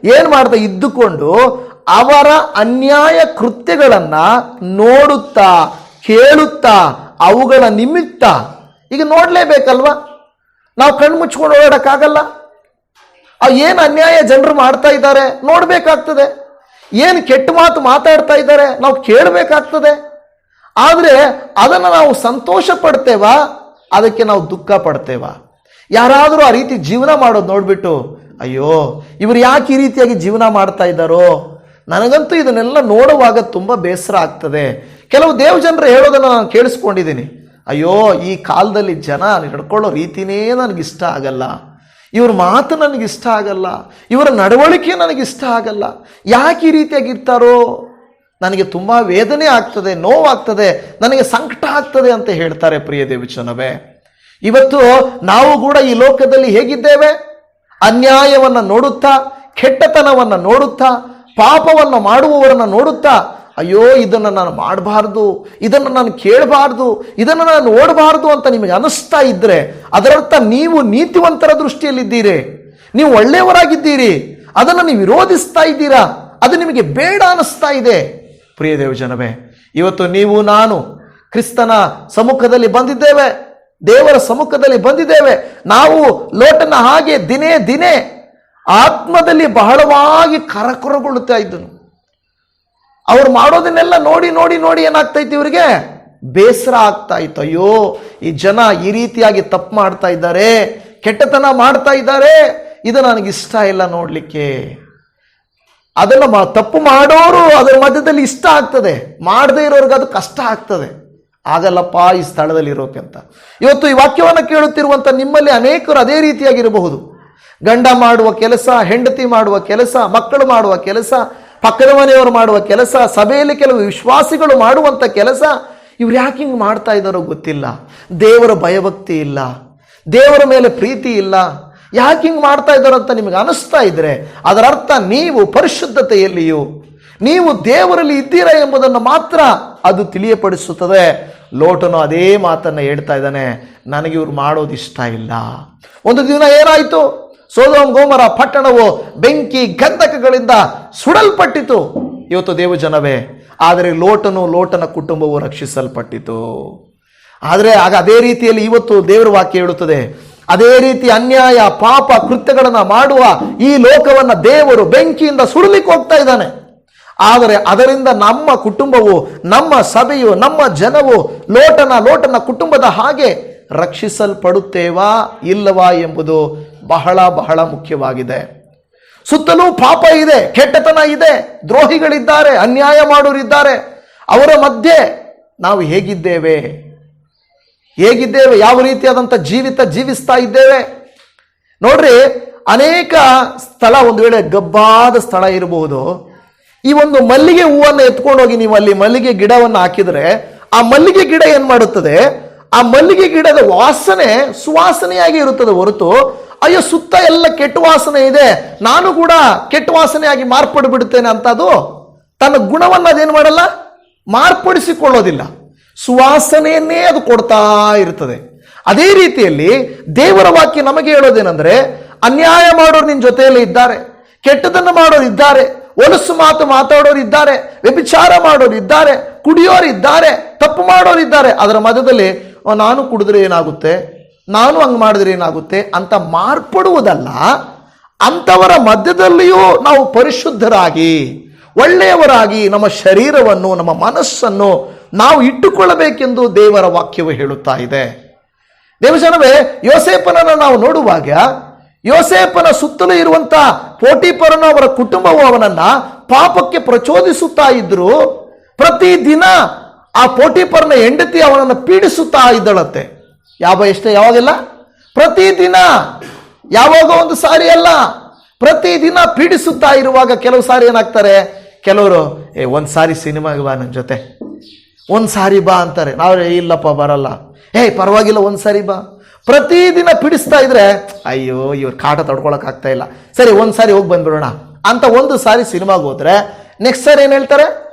ಏನು ಮಾಡ್ತಾ ಇದ್ದುಕೊಂಡು ಅವರ ಅನ್ಯಾಯ ಕೃತ್ಯಗಳನ್ನು ನೋಡುತ್ತಾ, ಕೇಳುತ್ತಾ, ಅವುಗಳ ನಿಮಿತ್ತ. ಈಗ ನೋಡಲೇಬೇಕಲ್ವಾ? ನಾವು ಕಣ್ಣು ಮುಚ್ಕೊಂಡು ಓಡಾಡಕ್ಕಾಗಲ್ಲ? ಆ ಏನು ಅನ್ಯಾಯ ಜನರು ಮಾಡ್ತಾ ಇದ್ದಾರೆ ನೋಡಬೇಕಾಗ್ತದೆ. ಏನು ಕೆಟ್ಟ ಮಾತು ಮಾತಾಡ್ತಾ ಇದ್ದಾರೆ ನಾವು ಕೇಳಬೇಕಾಗ್ತದೆ. ಆದರೆ ಅದನ್ನು ನಾವು ಸಂತೋಷ ಪಡ್ತೇವಾ? ಅದಕ್ಕೆ ನಾವು ದುಃಖ ಪಡ್ತೇವಾ? ಯಾರಾದರೂ ಆ ರೀತಿ ಜೀವನ ಮಾಡೋದು ನೋಡ್ಬಿಟ್ಟು, ಅಯ್ಯೋ, ಇವರು ಯಾಕೆ ಈ ರೀತಿಯಾಗಿ ಜೀವನ ಮಾಡ್ತಾ ಇದ್ದಾರೋ? ನನಗಂತೂ ಇದನ್ನೆಲ್ಲ ನೋಡುವಾಗ ತುಂಬ ಬೇಸರ ಆಗ್ತದೆ. ಕೆಲವು ದೇವ ಜನರು ಹೇಳೋದನ್ನು ನಾನು ಕೇಳಿಸ್ಕೊಂಡಿದ್ದೀನಿ. ಅಯ್ಯೋ, ಈ ಕಾಲದಲ್ಲಿ ಜನ ನಡ್ಕೊಳ್ಳೋ ರೀತಿನೇ ನನಗಿಷ್ಟ ಆಗಲ್ಲ. ಇವ್ರ ಮಾತು ನನಗೆ ಇಷ್ಟ ಆಗಲ್ಲ. ಇವರ ನಡವಳಿಕೆ ನನಗೆ ಇಷ್ಟ ಆಗಲ್ಲ. ಯಾಕೆ ಈ ರೀತಿಯಾಗಿರ್ತಾರೋ ನನಗೆ ತುಂಬ ವೇದನೆ ಆಗ್ತದೆ, ನೋವಾಗ್ತದೆ, ನನಗೆ ಸಂಕಟ ಆಗ್ತದೆ ಅಂತ ಹೇಳ್ತಾರೆ ಪ್ರಿಯ ದೇವಿಚನವೇ ಇವತ್ತು ನಾವು ಕೂಡ ಈ ಲೋಕದಲ್ಲಿ ಹೇಗಿದ್ದೇವೆ? ಅನ್ಯಾಯವನ್ನು ನೋಡುತ್ತಾ, ಕೆಟ್ಟತನವನ್ನು ನೋಡುತ್ತಾ, ಪಾಪವನ್ನು ಮಾಡುವವರನ್ನು ನೋಡುತ್ತಾ ಅಯ್ಯೋ, ಇದನ್ನು ನಾನು ಮಾಡಬಾರ್ದು, ಇದನ್ನು ನಾನು ಕೇಳಬಾರ್ದು, ಇದನ್ನು ನಾನು ಓಡಬಾರ್ದು ಅಂತ ನಿಮಗೆ ಅನಿಸ್ತಾ ಇದ್ದರೆ ಅದರರ್ಥ ನೀವು ನೀತಿವಂತರ ದೃಷ್ಟಿಯಲ್ಲಿದ್ದೀರಿ. ನೀವು ಒಳ್ಳೆಯವರಾಗಿದ್ದೀರಿ. ಅದನ್ನು ನೀವು ವಿರೋಧಿಸ್ತಾ ಇದ್ದೀರಾ. ಅದು ನಿಮಗೆ ಬೇಡ ಅನಿಸ್ತಾ ಇದೆ. ಪ್ರಿಯ ದೇವಜನವೇ ಇವತ್ತು ನೀವು, ನಾನು, ಕ್ರಿಸ್ತನ ಸಮ್ಮುಖದಲ್ಲಿ ಬಂದಿದ್ದೇವೆ. ದೇವರ ಸಮ್ಮುಖದಲ್ಲಿ ಬಂದಿದ್ದೇವೆ. ನಾವು ಲೋಟನ ಹಾಗೆ ದಿನೇ ದಿನೇ ಆತ್ಮದಲ್ಲಿ ಬಹಳವಾಗಿ ಕರಕುರಗೊಳ್ಳುತ್ತಾ ಇದ್ದನು. ಅವ್ರು ಮಾಡೋದನ್ನೆಲ್ಲ ನೋಡಿ ನೋಡಿ ನೋಡಿ ಏನಾಗ್ತೈತಿ ಇವರಿಗೆ? ಬೇಸರ ಆಗ್ತಾ ಇತ್ತು. ಅಯ್ಯೋ, ಈ ಜನ ಈ ರೀತಿಯಾಗಿ ತಪ್ಪು ಮಾಡ್ತಾ ಇದ್ದಾರೆ, ಕೆಟ್ಟತನ ಮಾಡ್ತಾ ಇದ್ದಾರೆ, ಇದು ನನಗೆ ಇಷ್ಟ ಇಲ್ಲ ನೋಡಲಿಕ್ಕೆ. ಅದನ್ನು ತಪ್ಪು ಮಾಡೋರು ಅದರ ಮಧ್ಯದಲ್ಲಿ ಇಷ್ಟ ಆಗ್ತದೆ. ಮಾಡದೇ ಇರೋರ್ಗೆ ಅದು ಕಷ್ಟ ಆಗ್ತದೆ. ಆಗಲ್ಲಪ್ಪ ಈ ಸ್ಥಳದಲ್ಲಿ ಇರೋಕೆ ಅಂತ. ಇವತ್ತು ಈ ವಾಕ್ಯವನ್ನು ಕೇಳುತ್ತಿರುವಂಥ ನಿಮ್ಮಲ್ಲಿ ಅನೇಕರು ಅದೇ ರೀತಿಯಾಗಿರಬಹುದು. ಗಂಡ ಮಾಡುವ ಕೆಲಸ, ಹೆಂಡತಿ ಮಾಡುವ ಕೆಲಸ, ಮಕ್ಕಳು ಮಾಡುವ ಕೆಲಸ ಪಕ್ಕದ ಮನೆಯವರು ಮಾಡುವ ಕೆಲಸ, ಸಭೆಯಲ್ಲಿ ಕೆಲವು ವಿಶ್ವಾಸಿಗಳು ಮಾಡುವಂಥ ಕೆಲಸ, ಇವ್ರು ಯಾಕೆ ಹಿಂಗೆ ಮಾಡ್ತಾ ಇದ್ದಾರೋ ಗೊತ್ತಿಲ್ಲ. ದೇವರ ಭಯಭಕ್ತಿ ಇಲ್ಲ. ದೇವರ ಮೇಲೆ ಪ್ರೀತಿ ಇಲ್ಲ. ಯಾಕೆ ಹಿಂಗೆ ಮಾಡ್ತಾ ಇದ್ದಾರೋ ಅಂತ ನಿಮಗೆ ಅನಿಸ್ತಾ ಇದ್ರೆ, ಅದರ ಅರ್ಥ ನೀವು ಪರಿಶುದ್ಧತೆಯಲ್ಲಿಯೂ, ನೀವು ದೇವರಲ್ಲಿ ಇದ್ದೀರಾ ಎಂಬುದನ್ನು ಮಾತ್ರ ಅದು ತಿಳಿಯಪಡಿಸುತ್ತದೆ. ಲೋಟನು ಅದೇ ಮಾತನ್ನು ಹೇಳ್ತಾ ಇದ್ದಾನೆ, ನನಗೆ ಇವ್ರು ಮಾಡೋದು ಇಷ್ಟ ಇಲ್ಲ. ಒಂದು ದಿನ ಏನಾಯಿತು? ಸೋದೋಮ್ ಗೋಮರ ಪಟ್ಟಣವು ಬೆಂಕಿ ಗಂಧಕಗಳಿಂದ ಸುಡಲ್ಪಟ್ಟಿತು. ಇವತ್ತು ದೇವ ಜನವೇ ಆದರೆ ಲೋಟನು ಲೋಟನ ಕುಟುಂಬವು ರಕ್ಷಿಸಲ್ಪಟ್ಟಿತು. ಆದರೆ ಆಗ ಅದೇ ರೀತಿಯಲ್ಲಿ ಇವತ್ತು ದೇವರ ವಾಕ್ಯ ಹೇಳುತ್ತದೆ. ಅದೇ ರೀತಿ ಅನ್ಯಾಯ, ಪಾಪ ಕೃತ್ಯಗಳನ್ನು ಮಾಡುವ ಈ ಲೋಕವನ್ನ ದೇವರು ಬೆಂಕಿಯಿಂದ ಸುಡಲಿಕ್ಕೆ ಹೋಗ್ತಾ ಇದ್ದಾನೆ. ಆದರೆ ಅದರಿಂದ ನಮ್ಮ ಕುಟುಂಬವು, ನಮ್ಮ ಸಭೆಯು, ನಮ್ಮ ಜನವು ಲೋಟನ ಲೋಟನ ಕುಟುಂಬದ ಹಾಗೆ ರಕ್ಷಿಸಲ್ಪಡುತ್ತೇವಾ ಇಲ್ಲವಾ ಎಂಬುದು ಬಹಳ ಬಹಳ ಮುಖ್ಯವಾಗಿದೆ. ಸುತ್ತಲೂ ಪಾಪ ಇದೆ, ಕೆಟ್ಟತನ ಇದೆ, ದ್ರೋಹಿಗಳಿದ್ದಾರೆ, ಅನ್ಯಾಯ ಮಾಡೋರಿದ್ದಾರೆ. ಅವರ ಮಧ್ಯೆ ನಾವು ಹೇಗಿದ್ದೇವೆ? ಹೇಗಿದ್ದೇವೆ? ಯಾವ ರೀತಿಯಾದಂಥ ಜೀವಿತ ಜೀವಿಸ್ತಾ ಇದ್ದೇವೆ? ನೋಡ್ರಿ, ಅನೇಕ ಸ್ಥಳ ಒಂದು ವೇಳೆ ಗಬ್ಬಾದ ಸ್ಥಳ ಇರಬಹುದು. ಈ ಒಂದು ಮಲ್ಲಿಗೆ ಹೂವನ್ನು ಎತ್ಕೊಂಡೋಗಿ ನೀವು ಅಲ್ಲಿ ಮಲ್ಲಿಗೆ ಗಿಡವನ್ನು ಹಾಕಿದ್ರೆ, ಆ ಮಲ್ಲಿಗೆ ಗಿಡ ಏನ್ ಮಾಡುತ್ತದೆ? ಆ ಮಲ್ಲಿಗೆ ಗಿಡದ ವಾಸನೆ ಸುವಾಸನೆಯಾಗಿ ಇರುತ್ತದೆ ಹೊರತು ಅಯ್ಯೋ, ಸುತ್ತ ಎಲ್ಲ ಕೆಟ್ಟ ವಾಸನೆ ಇದೆ. ನಾನು ಕೂಡ ಕೆಟ್ಟ ವಾಸನೆಯಾಗಿ ಮಾರ್ಪಡಿ ಬಿಡುತ್ತೇನೆ ಅಂತ ಅದು ತನ್ನ ಗುಣವನ್ನು ಅದೇನು ಮಾಡಲ್ಲ? ಮಾರ್ಪಡಿಸಿಕೊಳ್ಳೋದಿಲ್ಲ. ಸುವಾಸನೆಯನ್ನೇ ಅದು ಕೊಡ್ತಾ ಇರ್ತದೆ. ಅದೇ ರೀತಿಯಲ್ಲಿ ದೇವರ ವಾಕ್ಯ ನಮಗೆ ಹೇಳೋದೇನೆಂದ್ರೆ, ಅನ್ಯಾಯ ಮಾಡೋರು ನಿನ್ನ ಜೊತೆಯಲ್ಲಿ ಇದ್ದಾರೆ. ಕೆಟ್ಟದನ್ನು ಮಾಡೋರು ಇದ್ದಾರೆ. ಒಲಸು ಮಾತು ಮಾತಾಡೋರು ಇದ್ದಾರೆ. ವ್ಯಭಿಚಾರ ಮಾಡೋರು ಇದ್ದಾರೆ. ಕುಡಿಯೋರು ಇದ್ದಾರೆ. ತಪ್ಪು ಮಾಡೋರು ಇದ್ದಾರೆ. ಅದರ ಮಧ್ಯದಲ್ಲಿ, ನಾನು ಕುಡಿದ್ರೆ ಏನಾಗುತ್ತೆ? ನಾನು ಹಂಗೆ ಮಾಡಿದ್ರೆ ಏನಾಗುತ್ತೆ ಅಂತ ಮಾರ್ಪಡುವುದಲ್ಲ ಅಂಥವರ ಮಧ್ಯದಲ್ಲಿಯೂ ನಾವು ಪರಿಶುದ್ಧರಾಗಿ, ಒಳ್ಳೆಯವರಾಗಿ ನಮ್ಮ ಶರೀರವನ್ನು, ನಮ್ಮ ಮನಸ್ಸನ್ನು ನಾವು ಇಟ್ಟುಕೊಳ್ಳಬೇಕೆಂದು ದೇವರ ವಾಕ್ಯವು ಹೇಳುತ್ತಾ ಇದೆ. ದೇವಜನವೇ ಯೋಸೇಪನನ್ನು ನಾವು ನೋಡುವಾಗ ಯೋಸೇಪನ ಸುತ್ತಲೂ ಇರುವಂತಹ ಪೋಟಿಪರನ ಅವರ ಕುಟುಂಬವು ಅವನನ್ನ ಪಾಪಕ್ಕೆ ಪ್ರಚೋದಿಸುತ್ತಾ ಇದ್ರು. ಪ್ರತಿದಿನ ಆ ಪೋಟಿಪರನ ಹೆಂಡತಿ ಅವನನ್ನು ಪೀಡಿಸುತ್ತಾ ಇದ್ದಳಂತೆ. ಯಾವ ಎಷ್ಟೇ ಯಾವಾಗೆಲ್ಲ ಪ್ರತಿದಿನ ಯಾವಾಗ ಒಂದು ಸಾರಿ ಅಲ್ಲ, ಪ್ರತಿದಿನ ಪೀಡಿಸುತ್ತಾ ಇರುವಾಗ ಕೆಲವು ಸಾರಿ ಏನಾಗ್ತಾರೆ? ಕೆಲವರು, ಏ, ಒಂದು ಸಾರಿ ಸಿನಿಮಾಗೆ ಬಾ ನನ್ನ ಜೊತೆ. ಒಂದು ಸಾರಿ ಬಾ ಅಂತಾರೆ. ನಾವು ಇಲ್ಲಪ್ಪ, ಬರಲ್ಲ. ಏಯ್ ಪರವಾಗಿಲ್ಲ, ಒಂದು ಸಾರಿ ಬಾ. ಪ್ರತಿದಿನ ಪೀಡಿಸ್ತಾ ಇದ್ರೆ, ಅಯ್ಯೋ, ಇವ್ರ ಕಾಟ ತಡ್ಕೊಳಕ್ ಆಗ್ತಾ ಇಲ್ಲ. ಸರಿ, ಒಂದು ಸಾರಿ ಹೋಗಿ ಬಂದ್ಬಿಡೋಣ. ಅಂತ ಒಂದು ಸಾರಿ ಸಿನಿಮಾಗೆ ಹೋದ್ರೆ ನೆಕ್ಸ್ಟ್ ಸಾರಿ ಏನು ಹೇಳ್ತಾರೆ?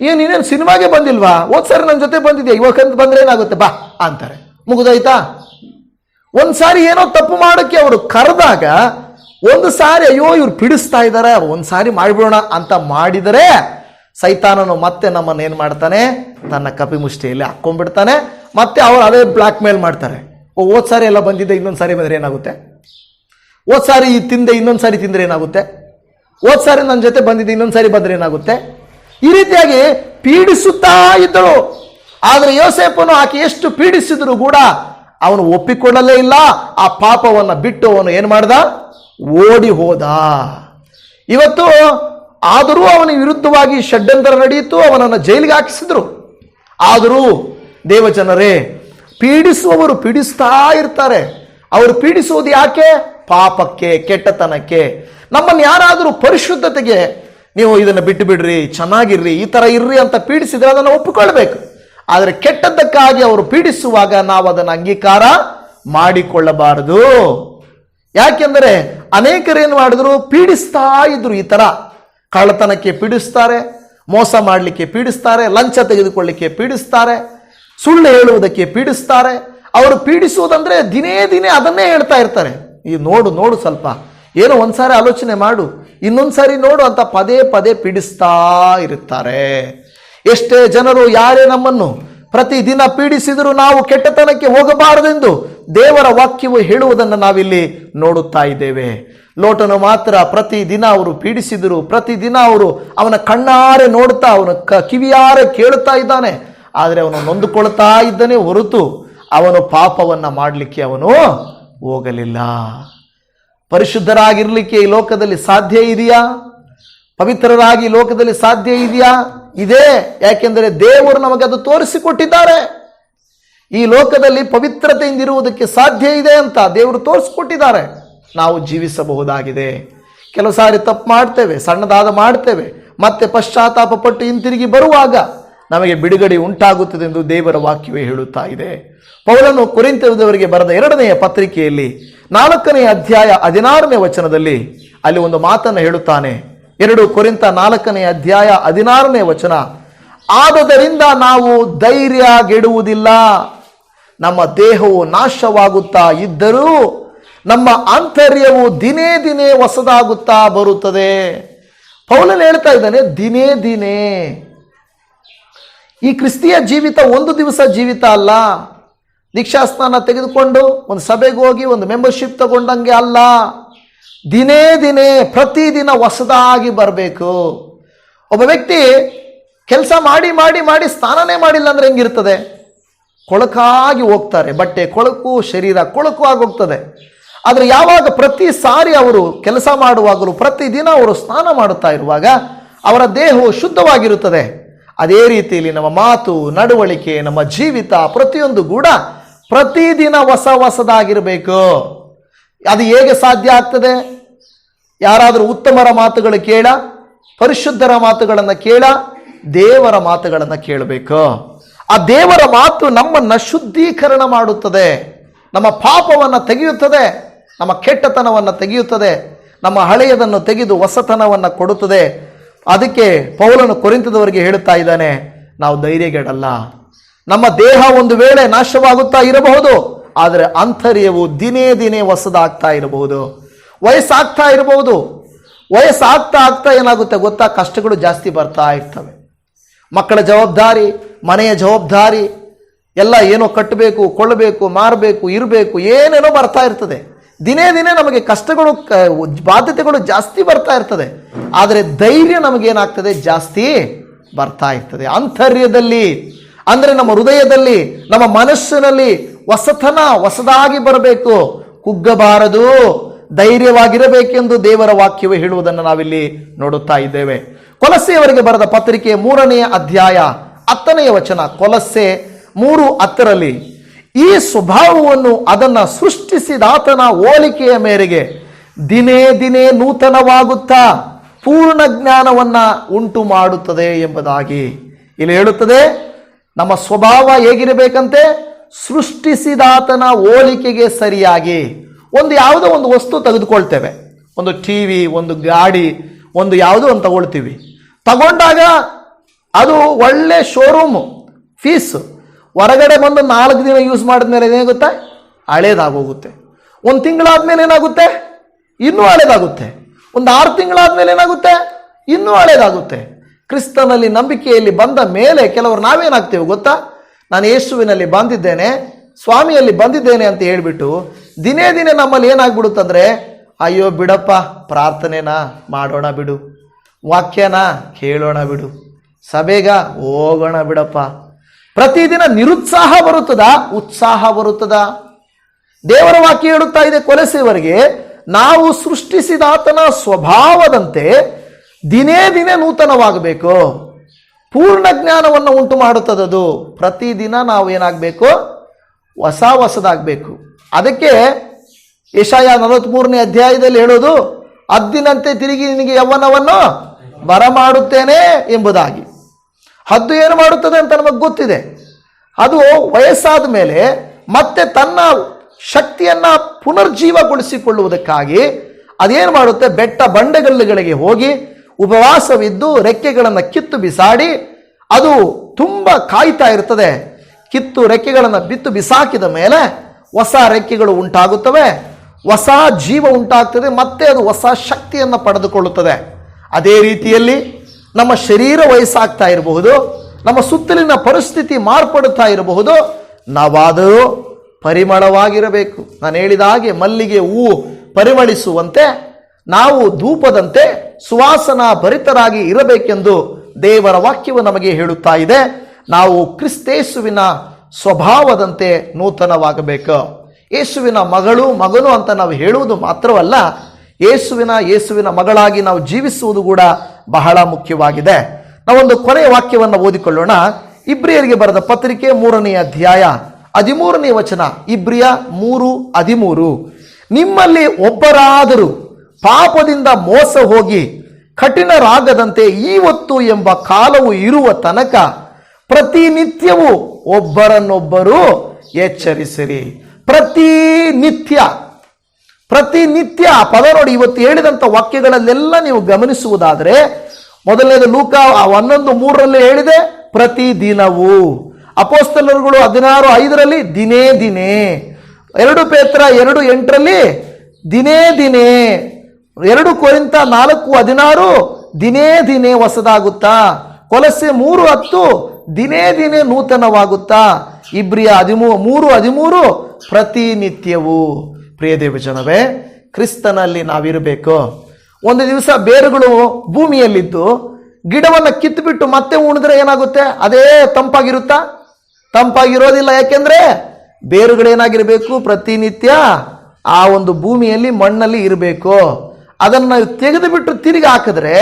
ಏನು ಇನ್ನೇನು ಸಿನಿಮಾಗೆ ಬಂದಿಲ್ವಾ? ಹೋದ್ ಸಾರಿ ನನ್ನ ಜೊತೆ ಬಂದಿದ್ಯಾ? ಇವಾಗ ಬಂದ್ರೆ ಏನಾಗುತ್ತೆ? ಬಾ ಅಂತಾರೆ. ಮುಗಿದೋಯ್ತಾ? ಒಂದು ಸಾರಿ ಏನೋ ತಪ್ಪು ಮಾಡೋಕ್ಕೆ ಅವರು ಕರೆದಾಗ ಒಂದು ಸಾರಿ ಅಯ್ಯೋ ಇವ್ರು ಪೀಡಿಸ್ತಾ ಇದ್ದಾರೆ ಒಂದು ಸಾರಿ ಮಾಡಿಬಿಡೋಣ ಅಂತ ಮಾಡಿದರೆ ಸೈತಾನನು ಮತ್ತೆ ನಮ್ಮನ್ನು ಏನು ಮಾಡ್ತಾನೆ? ತನ್ನ ಕಪಿ ಮುಷ್ಟಿಯಲ್ಲಿ ಹಾಕ್ಕೊಂಡ್ಬಿಡ್ತಾನೆ. ಮತ್ತೆ ಅವ್ರು ಅದೇ ಬ್ಲ್ಯಾಕ್ ಮೇಲ್ ಮಾಡ್ತಾರೆ. ಓ, ಹೋದ್ ಸಾರಿ ಎಲ್ಲ ಬಂದಿದ್ದೆ, ಇನ್ನೊಂದು ಸಾರಿ ಬಂದರೆ ಏನಾಗುತ್ತೆ? ಹೋದ ಸಾರಿ ತಿಂದೆ, ಇನ್ನೊಂದು ಸಾರಿ ತಿಂದರೆ ಏನಾಗುತ್ತೆ? ಹೋದ ಸಾರಿ ನನ್ನ ಜೊತೆ ಬಂದಿದ್ದೆ, ಇನ್ನೊಂದು ಸಾರಿ ಬಂದರೆ ಏನಾಗುತ್ತೆ? ಈ ರೀತಿಯಾಗಿ ಪೀಡಿಸುತ್ತಾ ಇದ್ದಳು. ಆದರೆ ಯೋಸೇಪನು ಆಕೆ ಎಷ್ಟು ಪೀಡಿಸಿದ್ರು ಕೂಡ ಅವನು ಒಪ್ಪಿಕೊಳ್ಳಲೇ ಇಲ್ಲ. ಆ ಪಾಪವನ್ನು ಬಿಟ್ಟು ಅವನು ಏನು ಮಾಡ್ದ? ಓಡಿ ಹೋದ. ಇವತ್ತು ಆದರೂ ಅವನ ವಿರುದ್ಧವಾಗಿ ಷಡ್ಯಂತರ ನಡೆಯಿತು, ಅವನನ್ನು ಜೈಲಿಗೆ ಹಾಕಿಸಿದ್ರು. ಆದರೂ ದೇವಜನರೇ, ಪೀಡಿಸುವವರು ಪೀಡಿಸ್ತಾ ಇರ್ತಾರೆ. ಅವರು ಪೀಡಿಸುವುದು ಯಾಕೆ? ಪಾಪಕ್ಕೆ, ಕೆಟ್ಟತನಕ್ಕೆ. ನಮ್ಮನ್ನು ಯಾರಾದರೂ ಪರಿಶುದ್ಧತೆಗೆ ನೀವು ಇದನ್ನು ಬಿಟ್ಟು ಬಿಡ್ರಿ, ಚೆನ್ನಾಗಿರ್ರಿ, ಈ ಥರ ಇರ್ರಿ ಅಂತ ಪೀಡಿಸಿದ್ರೆ ಅದನ್ನು ಒಪ್ಪಿಕೊಳ್ಬೇಕು. ಆದರೆ ಕೆಟ್ಟದ್ದಕ್ಕಾಗಿ ಅವರು ಪೀಡಿಸುವಾಗ ನಾವು ಅದನ್ನು ಅಂಗೀಕಾರ ಮಾಡಿಕೊಳ್ಳಬಾರದು. ಯಾಕೆಂದರೆ ಅನೇಕರೇನು ಮಾಡಿದ್ರು? ಪೀಡಿಸ್ತಾ ಇದ್ರು ಈ ಥರ. ಕಳ್ಳತನಕ್ಕೆ ಪೀಡಿಸ್ತಾರೆ, ಮೋಸ ಮಾಡಲಿಕ್ಕೆ ಪೀಡಿಸ್ತಾರೆ, ಲಂಚ ತೆಗೆದುಕೊಳ್ಳಿಕ್ಕೆ ಪೀಡಿಸ್ತಾರೆ, ಸುಳ್ಳು ಹೇಳುವುದಕ್ಕೆ ಪೀಡಿಸ್ತಾರೆ. ಅವರು ಪೀಡಿಸುವುದಂದ್ರೆ ದಿನೇ ದಿನೇ ಅದನ್ನೇ ಹೇಳ್ತಾ ಇರ್ತಾರೆ. ಈ ನೋಡು ನೋಡು ಸ್ವಲ್ಪ. ಏನೋ ಒಂದ್ಸಾರಿ ಆಲೋಚನೆ ಮಾಡು. ಇನ್ನೊಂದ್ಸಾರಿ ನೋಡು ಅಂತ ಪದೇ ಪದೇ ಪೀಡಿಸ್ತಾ ಇರುತ್ತಾರೆ. ಎಷ್ಟೇ ಜನರು ಯಾರೇ ನಮ್ಮನ್ನು ಪ್ರತಿದಿನ ಪೀಡಿಸಿದರೂ ನಾವು ಕೆಟ್ಟತನಕ್ಕೆ ಹೋಗಬಾರದೆಂದು ದೇವರ ವಾಕ್ಯವು ಹೇಳುವುದನ್ನು ನಾವಿಲ್ಲಿ ನೋಡುತ್ತಾ ಇದ್ದೇವೆ. ಲೋಟನು ಮಾತ್ರ ಪ್ರತಿದಿನ ಅವರು ಪೀಡಿಸಿದರು ಪ್ರತಿದಿನ ಅವರು ಅವನ ಕಣ್ಣಾರೆ ನೋಡುತ್ತಾ, ಅವನ ಕ, ಕಿವಿಯಾರೆ ಕೇಳುತ್ತಾ ಇದ್ದಾನೆ. ಆದರೆ ಅವನು ನೊಂದುಕೊಳ್ತಾ ಇದ್ದಾನೆ ಹೊರತು ಅವನು ಪಾಪವನ್ನು ಮಾಡಲಿಕ್ಕೆ ಅವನು ಹೋಗಲಿಲ್ಲ. ಪರಿಶುದ್ಧರಾಗಿರಲಿಕ್ಕೆ ಈ ಲೋಕದಲ್ಲಿ ಸಾಧ್ಯ ಇದೆಯಾ? ಪವಿತ್ರರಾಗಿ ಲೋಕದಲ್ಲಿ ಸಾಧ್ಯ ಇದೆಯಾ? ಇದೆ. ಯಾಕೆಂದರೆ ದೇವರು ನಮಗೆ ಅದು ತೋರಿಸಿಕೊಟ್ಟಿದ್ದಾರೆ. ಈ ಲೋಕದಲ್ಲಿ ಪವಿತ್ರತೆಯಿಂದಿರುವುದಕ್ಕೆ ಸಾಧ್ಯ ಇದೆ ಅಂತ ದೇವರು ತೋರಿಸಿಕೊಟ್ಟಿದ್ದಾರೆ. ನಾವು ಜೀವಿಸಬಹುದಾಗಿದೆ. ಕೆಲವು ಸಾರಿ ತಪ್ಪು ಮಾಡ್ತೇವೆ, ಸಣ್ಣದಾದ ಮಾಡ್ತೇವೆ. ಮತ್ತೆ ಪಶ್ಚಾತ್ತಾಪ ಪಟ್ಟು ಹಿಂತಿರುಗಿ ಬರುವಾಗ ನಮಗೆ ಬಿಡುಗಡೆ ಉಂಟಾಗುತ್ತದೆ ಎಂದು ದೇವರ ವಾಕ್ಯವೇ ಹೇಳುತ್ತಾ ಇದೆ. ಪೌಲನು ಕುರಿತವರಿಗೆ ಬರೆದ ಎರಡನೆಯ ಪತ್ರಿಕೆಯಲ್ಲಿ ನಾಲ್ಕನೆಯ ಅಧ್ಯಾಯ ಹದಿನಾರನೇ ವಚನದಲ್ಲಿ ಅಲ್ಲಿ ಒಂದು ಮಾತನ್ನು ಹೇಳುತ್ತಾನೆ. ಎರಡು ಕೊರಿಂತ ನಾಲ್ಕನೇ ಅಧ್ಯಾಯ ಹದಿನಾರನೇ ವಚನ. ಆದುದರಿಂದ ನಾವು ಧೈರ್ಯ ಗೆಡುವುದಿಲ್ಲ ನಮ್ಮ ದೇಹವು ನಾಶವಾಗುತ್ತಾ ಇದ್ದರೂ ನಮ್ಮ ಆಂತರ್ಯವು ದಿನೇ ದಿನೇ ಹೊಸದಾಗುತ್ತಾ ಬರುತ್ತದೆ. ಪೌಲನ್ ಹೇಳ್ತಾ ಇದ್ದಾನೆ, ದಿನೇ ದಿನೇ. ಈ ಕ್ರಿಸ್ತಿಯ ಜೀವಿತ ಒಂದು ದಿವಸ ಜೀವಿತ ಅಲ್ಲ. ದೀಕ್ಷಾಸ್ನಾನ ತೆಗೆದುಕೊಂಡು ಒಂದು ಸಭೆಗೆ ಹೋಗಿ ಒಂದು ಮೆಂಬರ್ಶಿಪ್ ತಗೊಂಡಂಗೆ ಅಲ್ಲ. ದಿನೇ ದಿನೇ ಪ್ರತಿದಿನ ಹೊಸದಾಗಿ ಬರಬೇಕು. ಒಬ್ಬ ವ್ಯಕ್ತಿ ಕೆಲಸ ಮಾಡಿ ಮಾಡಿ ಮಾಡಿ ಸ್ನಾನನೇ ಮಾಡಿಲ್ಲ ಅಂದ್ರೆ ಹೆಂಗಿರ್ತದೆ? ಕೊಳಕಾಗಿ ಹೋಗ್ತಾರೆ. ಬಟ್ಟೆ ಕೊಳಕು, ಶರೀರ ಕೊಳಕು ಆಗೋಗ್ತದೆ ಆದರೆ ಯಾವಾಗ ಪ್ರತಿ ಸಾರಿ ಅವರು ಕೆಲಸ ಮಾಡುವಾಗಲೂ ಪ್ರತಿದಿನ ಅವರು ಸ್ನಾನ ಮಾಡುತ್ತಾ ಇರುವಾಗ ಅವರ ದೇಹವು ಶುದ್ಧವಾಗಿರುತ್ತದೆ. ಅದೇ ರೀತಿಯಲ್ಲಿ ನಮ್ಮ ಮಾತು, ನಡವಳಿಕೆ, ನಮ್ಮ ಜೀವಿತ ಪ್ರತಿಯೊಂದು ಕೂಡ ಪ್ರತಿದಿನ ಹೊಸ ಹೊಸದಾಗಿರಬೇಕು. ಅದು ಹೇಗೆ ಸಾಧ್ಯ ಆಗ್ತದೆ? ಯಾರಾದರೂ ಉತ್ತಮರ ಮಾತುಗಳು ಕೇಳ, ಪರಿಶುದ್ಧರ ಮಾತುಗಳನ್ನು ಕೇಳ, ದೇವರ ಮಾತುಗಳನ್ನು ಕೇಳಬೇಕು? ಆ ದೇವರ ಮಾತು ನಮ್ಮನ್ನು ಶುದ್ಧೀಕರಣ ಮಾಡುತ್ತದೆ. ನಮ್ಮ ಪಾಪವನ್ನು ತೆಗೆಯುತ್ತದೆ, ನಮ್ಮ ಕೆಟ್ಟತನವನ್ನು ತೆಗೆಯುತ್ತದೆ, ನಮ್ಮ ಹಳೆಯದನ್ನು ತೆಗೆದು ಹೊಸತನವನ್ನು ಕೊಡುತ್ತದೆ. ಅದಕ್ಕೆ ಪೌಲನು ಕೊರಿಂತದವರಿಗೆ ಹೇಳುತ್ತಾ ಇದ್ದಾನೆ, ನಾವು ಧೈರ್ಯಗೆಡಲ್ಲ. ನಮ್ಮ ದೇಹ ಒಂದು ವೇಳೆ ನಾಶವಾಗುತ್ತಾ ಇರಬಹುದು ಆದರೆ ಆಂತರ್ಯವು ದಿನೇ ದಿನೇ ಹೊಸದಾಗ್ತಾ ಇರಬಹುದು. ವಯಸ್ಸಾಗ್ತಾ ಇರಬಹುದು. ವಯಸ್ಸಾಗ್ತಾ ಆಗ್ತಾ ಏನಾಗುತ್ತೆ ಗೊತ್ತಾ? ಕಷ್ಟಗಳು ಜಾಸ್ತಿ ಬರ್ತಾ ಇರ್ತವೆ. ಮಕ್ಕಳ ಜವಾಬ್ದಾರಿ, ಮನೆಯ ಜವಾಬ್ದಾರಿ, ಎಲ್ಲ ಏನೋ ಕಟ್ಟಬೇಕು, ಕೊಳ್ಳಬೇಕು, ಮಾರಬೇಕು, ಇರಬೇಕು, ಏನೇನೋ ಬರ್ತಾ ಇರ್ತದೆ. ದಿನೇ ದಿನೇ ನಮಗೆ ಕಷ್ಟಗಳು ಬಾಧ್ಯತೆಗಳು ಜಾಸ್ತಿ ಬರ್ತಾ ಇರ್ತದೆ. ಆದರೆ ಧೈರ್ಯ ನಮಗೇನಾಗ್ತದೆ? ಜಾಸ್ತಿ ಬರ್ತಾ ಇರ್ತದೆ. ಆಂತರ್ಯದಲ್ಲಿ ಅಂದರೆ ನಮ್ಮ ಹೃದಯದಲ್ಲಿ, ನಮ್ಮ ಮನಸ್ಸಿನಲ್ಲಿ ಹೊಸತನ ಹೊಸದಾಗಿ ಬರಬೇಕು. ಕುಗ್ಗಬಾರದು. ಧೈರ್ಯವಾಗಿರಬೇಕೆಂದು ದೇವರ ವಾಕ್ಯವೇ ಹೇಳುವುದನ್ನು ನಾವಿಲ್ಲಿ ನೋಡುತ್ತಾ ಇದ್ದೇವೆ. ಕೊಲಸೆಯವರಿಗೆ ಬರೆದ ಪತ್ರಿಕೆ ಮೂರನೆಯ ಅಧ್ಯಾಯ ಹತ್ತನೆಯ ವಚನ. ಕೊಲಸೆ ಮೂರು ಹತ್ತರಲ್ಲಿ, ಈ ಸ್ವಭಾವವನ್ನು ಅದನ್ನ ಸೃಷ್ಟಿಸಿದಾತನ ಹೋಲಿಕೆಯ ಮೇರೆಗೆ ದಿನೇ ದಿನೇ ನೂತನವಾಗುತ್ತಾ ಪೂರ್ಣ ಜ್ಞಾನವನ್ನ ಉಂಟು ಮಾಡುತ್ತದೆ ಎಂಬುದಾಗಿ ಇಲ್ಲಿ ಹೇಳುತ್ತದೆ. ನಮ್ಮ ಸ್ವಭಾವ ಹೇಗಿರಬೇಕಂತೆ? ಸೃಷ್ಟಿಸಿದಾತನ ಹೋಲಿಕೆಗೆ ಸರಿಯಾಗಿ ಒಂದು ಯಾವುದೋ ಒಂದು ವಸ್ತು ತೆಗೆದುಕೊಳ್ತೇವೆ. ಒಂದು ಟಿ ವಿ, ಒಂದು ಗಾಡಿ, ಒಂದು ಯಾವುದೋ ಒಂದು ತಗೊಳ್ತೀವಿ. ತಗೊಂಡಾಗ ಅದು ಒಳ್ಳೆ ಶೋರೂಮು ಫೀಸ್ ಹೊರಗಡೆ ಬಂದು ನಾಲ್ಕು ದಿನ ಯೂಸ್ ಮಾಡಿದ ಮೇಲೆ ಏನಾಗುತ್ತೆ? ಹಳೇದಾಗೋಗುತ್ತೆ. ಒಂದು ತಿಂಗಳಾದ್ಮೇಲೆ ಏನಾಗುತ್ತೆ? ಇನ್ನೂ ಹಳೇದಾಗುತ್ತೆ. ಒಂದು ಆರು ತಿಂಗಳಾದ್ಮೇಲೆ ಏನಾಗುತ್ತೆ? ಇನ್ನೂ ಹಳೇದಾಗುತ್ತೆ. ಕ್ರಿಸ್ತನಲ್ಲಿ ನಂಬಿಕೆಯಲ್ಲಿ ಬಂದ ಮೇಲೆ ಕೆಲವರು ನಾವೇನಾಗ್ತೇವೆ ಗೊತ್ತಾ? ನಾನು ಯೇಸುವಿನಲ್ಲಿ ಬಂದಿದ್ದೇನೆ, ಸ್ವಾಮಿಯಲ್ಲಿ ಬಂದಿದ್ದೇನೆ ಅಂತ ಹೇಳಿಬಿಟ್ಟು ದಿನೇ ದಿನೇ ನಮ್ಮಲ್ಲಿ ಏನಾಗ್ಬಿಡುತ್ತಂದ್ರೆ, ಅಯ್ಯೋ ಬಿಡಪ್ಪ, ಪ್ರಾರ್ಥನೆನಾ ಮಾಡೋಣ ಬಿಡು, ವಾಕ್ಯನ ಕೇಳೋಣ ಬಿಡು, ಸಭೆಗ ಹೋಗೋಣ ಬಿಡಪ್ಪ. ಪ್ರತಿದಿನ ನಿರುತ್ಸಾಹ ಬರುತ್ತದ? ಉತ್ಸಾಹ ಬರುತ್ತದ? ದೇವರ ವಾಕ್ಯ ಹೇಳುತ್ತಾ ಇದೆ ಕೊಲೆಸೆಯವರಿಗೆ, ನಾವು ಸೃಷ್ಟಿಸಿದಾತನ ಸ್ವಭಾವದಂತೆ ದಿನೇ ದಿನೇ ನೂತನವಾಗಬೇಕು. ಪೂರ್ಣ ಜ್ಞಾನವನ್ನು ಉಂಟು ಮಾಡುತ್ತದದು ಪ್ರತಿದಿನ ನಾವು ಏನಾಗಬೇಕು? ಹೊಸ ಹೊಸದಾಗಬೇಕು. ಅದಕ್ಕೆ ಯಶಾಯ ನಲವತ್ಮೂರನೇ ಅಧ್ಯಾಯದಲ್ಲಿ ಹೇಳೋದು ಹದ್ದಿನಂತೆ ತಿರುಗಿ ನಿನಗೆ ಯೌವನವನ್ನು ಬರಮಾಡುತ್ತೇನೆ ಎಂಬುದಾಗಿ. ಹದ್ದು ಏನು ಮಾಡುತ್ತದೆ ಅಂತ ನಮಗೆ ಗೊತ್ತಿದೆ. ಅದು ವಯಸ್ಸಾದ ಮೇಲೆ ಮತ್ತೆ ತನ್ನ ಶಕ್ತಿಯನ್ನು ಪುನರ್ಜೀವಗೊಳಿಸಿಕೊಳ್ಳುವುದಕ್ಕಾಗಿ ಅದೇನು ಮಾಡುತ್ತೆ? ಬೆಟ್ಟ ಬಂಡೆಗಲ್ಲುಗಳಿಗೆ ಹೋಗಿ ಉಪವಾಸವಿದ್ದು ರೆಕ್ಕೆಗಳನ್ನು ಕಿತ್ತು ಬಿಸಾಡಿ ಅದು ತುಂಬ ಕಾಯ್ತಾ ಇರ್ತದೆ. ಕಿತ್ತು ರೆಕ್ಕೆಗಳನ್ನು ಬಿತ್ತು ಬಿಸಾಕಿದ ಮೇಲೆ ಹೊಸ ರೆಕ್ಕೆಗಳು ಉಂಟಾಗುತ್ತವೆ. ಹೊಸ ಜೀವ ಉಂಟಾಗ್ತದೆ, ಮತ್ತೆ ಅದು ಹೊಸ ಶಕ್ತಿಯನ್ನು ಪಡೆದುಕೊಳ್ಳುತ್ತದೆ. ಅದೇ ರೀತಿಯಲ್ಲಿ ನಮ್ಮ ಶರೀರ ವಯಸ್ಸಾಗ್ತಾ ಇರಬಹುದು, ನಮ್ಮ ಸುತ್ತಲಿನ ಪರಿಸ್ಥಿತಿ ಮಾರ್ಪಡುತ್ತಾ ಇರಬಹುದು, ನಾವಾದರೂ ಪರಿಮಳವಾಗಿರಬೇಕು. ನಾನು ಹೇಳಿದ ಹಾಗೆ ಮಲ್ಲಿಗೆ ಹೂವು ಪರಿಮಳಿಸುವಂತೆ ನಾವು ಧೂಪದಂತೆ ಸುವಾಸನಾ ಭರಿತರಾಗಿ ಇರಬೇಕೆಂದು ದೇವರ ವಾಕ್ಯವು ನಮಗೆ ಹೇಳುತ್ತಾ ಇದೆ. ನಾವು ಕ್ರಿಸ್ತೇಸುವಿನ ಸ್ವಭಾವದಂತೆ ನೂತನವಾಗಬೇಕು. ಯೇಸುವಿನ ಮಗಳು, ಮಗನು ಅಂತ ನಾವು ಹೇಳುವುದು ಮಾತ್ರವಲ್ಲ, ಯೇಸುವಿನ ಯೇಸುವಿನ ಮಗಳಾಗಿ ನಾವು ಜೀವಿಸುವುದು ಕೂಡ ಬಹಳ ಮುಖ್ಯವಾಗಿದೆ. ನಾವೊಂದು ಕೊನೆಯ ವಾಕ್ಯವನ್ನು ಓದಿಕೊಳ್ಳೋಣ. ಇಬ್ರಿಯರಿಗೆ ಬರೆದ ಪತ್ರಿಕೆ ಮೂರನೆಯ ಅಧ್ಯಾಯ, ಹದಿಮೂರನೇ ವಚನ, ಇಬ್ರಿಯ ಮೂರು ಹದಿಮೂರು. ನಿಮ್ಮಲ್ಲಿ ಒಬ್ಬರಾದರೂ ಪಾಪದಿಂದ ಮೋಸ ಹೋಗಿ ಕಠಿಣರಾಗದಂತೆ ಇವತ್ತು ಎಂಬ ಕಾಲವು ಇರುವ ತನಕ ಪ್ರತಿನಿತ್ಯವೂ ಒಬ್ಬರನ್ನೊಬ್ಬರು ಎಚ್ಚರಿಸಿರಿ. ಪ್ರತಿನಿತ್ಯ ಪ್ರತಿನಿತ್ಯ ಪದ ನೋಡಿ ಇವತ್ತು ಹೇಳಿದಂಥ ವಾಕ್ಯಗಳಲ್ಲೆಲ್ಲ ನೀವು ಗಮನಿಸುವುದಾದರೆ ಮೊದಲನೇದು ಲೂಕ ಹನ್ನೊಂದು ಮೂರರಲ್ಲಿ ಹೇಳಿದೆ, ಪ್ರತಿದಿನವೂ. ಅಪೋಸ್ತಲರುಗಳು ಹದಿನಾರು ಐದರಲ್ಲಿ ದಿನೇ ದಿನೇ. ಎರಡು ಪೇತ್ರ ಎರಡು ಎಂಟರಲ್ಲಿ ದಿನೇ ದಿನೇ. ಎರಡು ಕೊರಿಂತ ನಾಲ್ಕು ಹದಿನಾರು ದಿನೇ ದಿನೇ ಹೊಸದಾಗುತ್ತಾ? ಕೊಲಸೆ ಮೂರು ಹತ್ತು ದಿನೇ ದಿನೇ ನೂತನವಾಗುತ್ತಾ? ಇಬ್ರಿಯ ಹದಿಮೂ, ಮೂರು ಹದಿಮೂರು ಪ್ರತಿನಿತ್ಯವು. ಪ್ರಿಯ ದೇವಜನವೇ ಕ್ರಿಸ್ತನಲ್ಲಿ ನಾವಿರಬೇಕು. ಒಂದು ದಿವಸ ಬೇರುಗಳು ಭೂಮಿಯಲ್ಲಿದ್ದು, ಗಿಡವನ್ನು ಕಿತ್ತುಬಿಟ್ಟು ಮತ್ತೆ ಉಣಿದ್ರೆ ಏನಾಗುತ್ತೆ? ಅದೇ ತಂಪಾಗಿರುತ್ತಾ? ತಂಪಾಗಿರೋದಿಲ್ಲ, ಯಾಕೆಂದ್ರೆ ಬೇರುಗಳೇನಾಗಿರಬೇಕು? ಪ್ರತಿನಿತ್ಯ ಆ ಒಂದು ಭೂಮಿಯಲ್ಲಿ ಮಣ್ಣಲ್ಲಿ ಇರಬೇಕು. ಅದನ್ನು ತೆಗೆದು ಬಿಟ್ಟು ತಿರುಗಿ ಹಾಕಿದ್ರೆ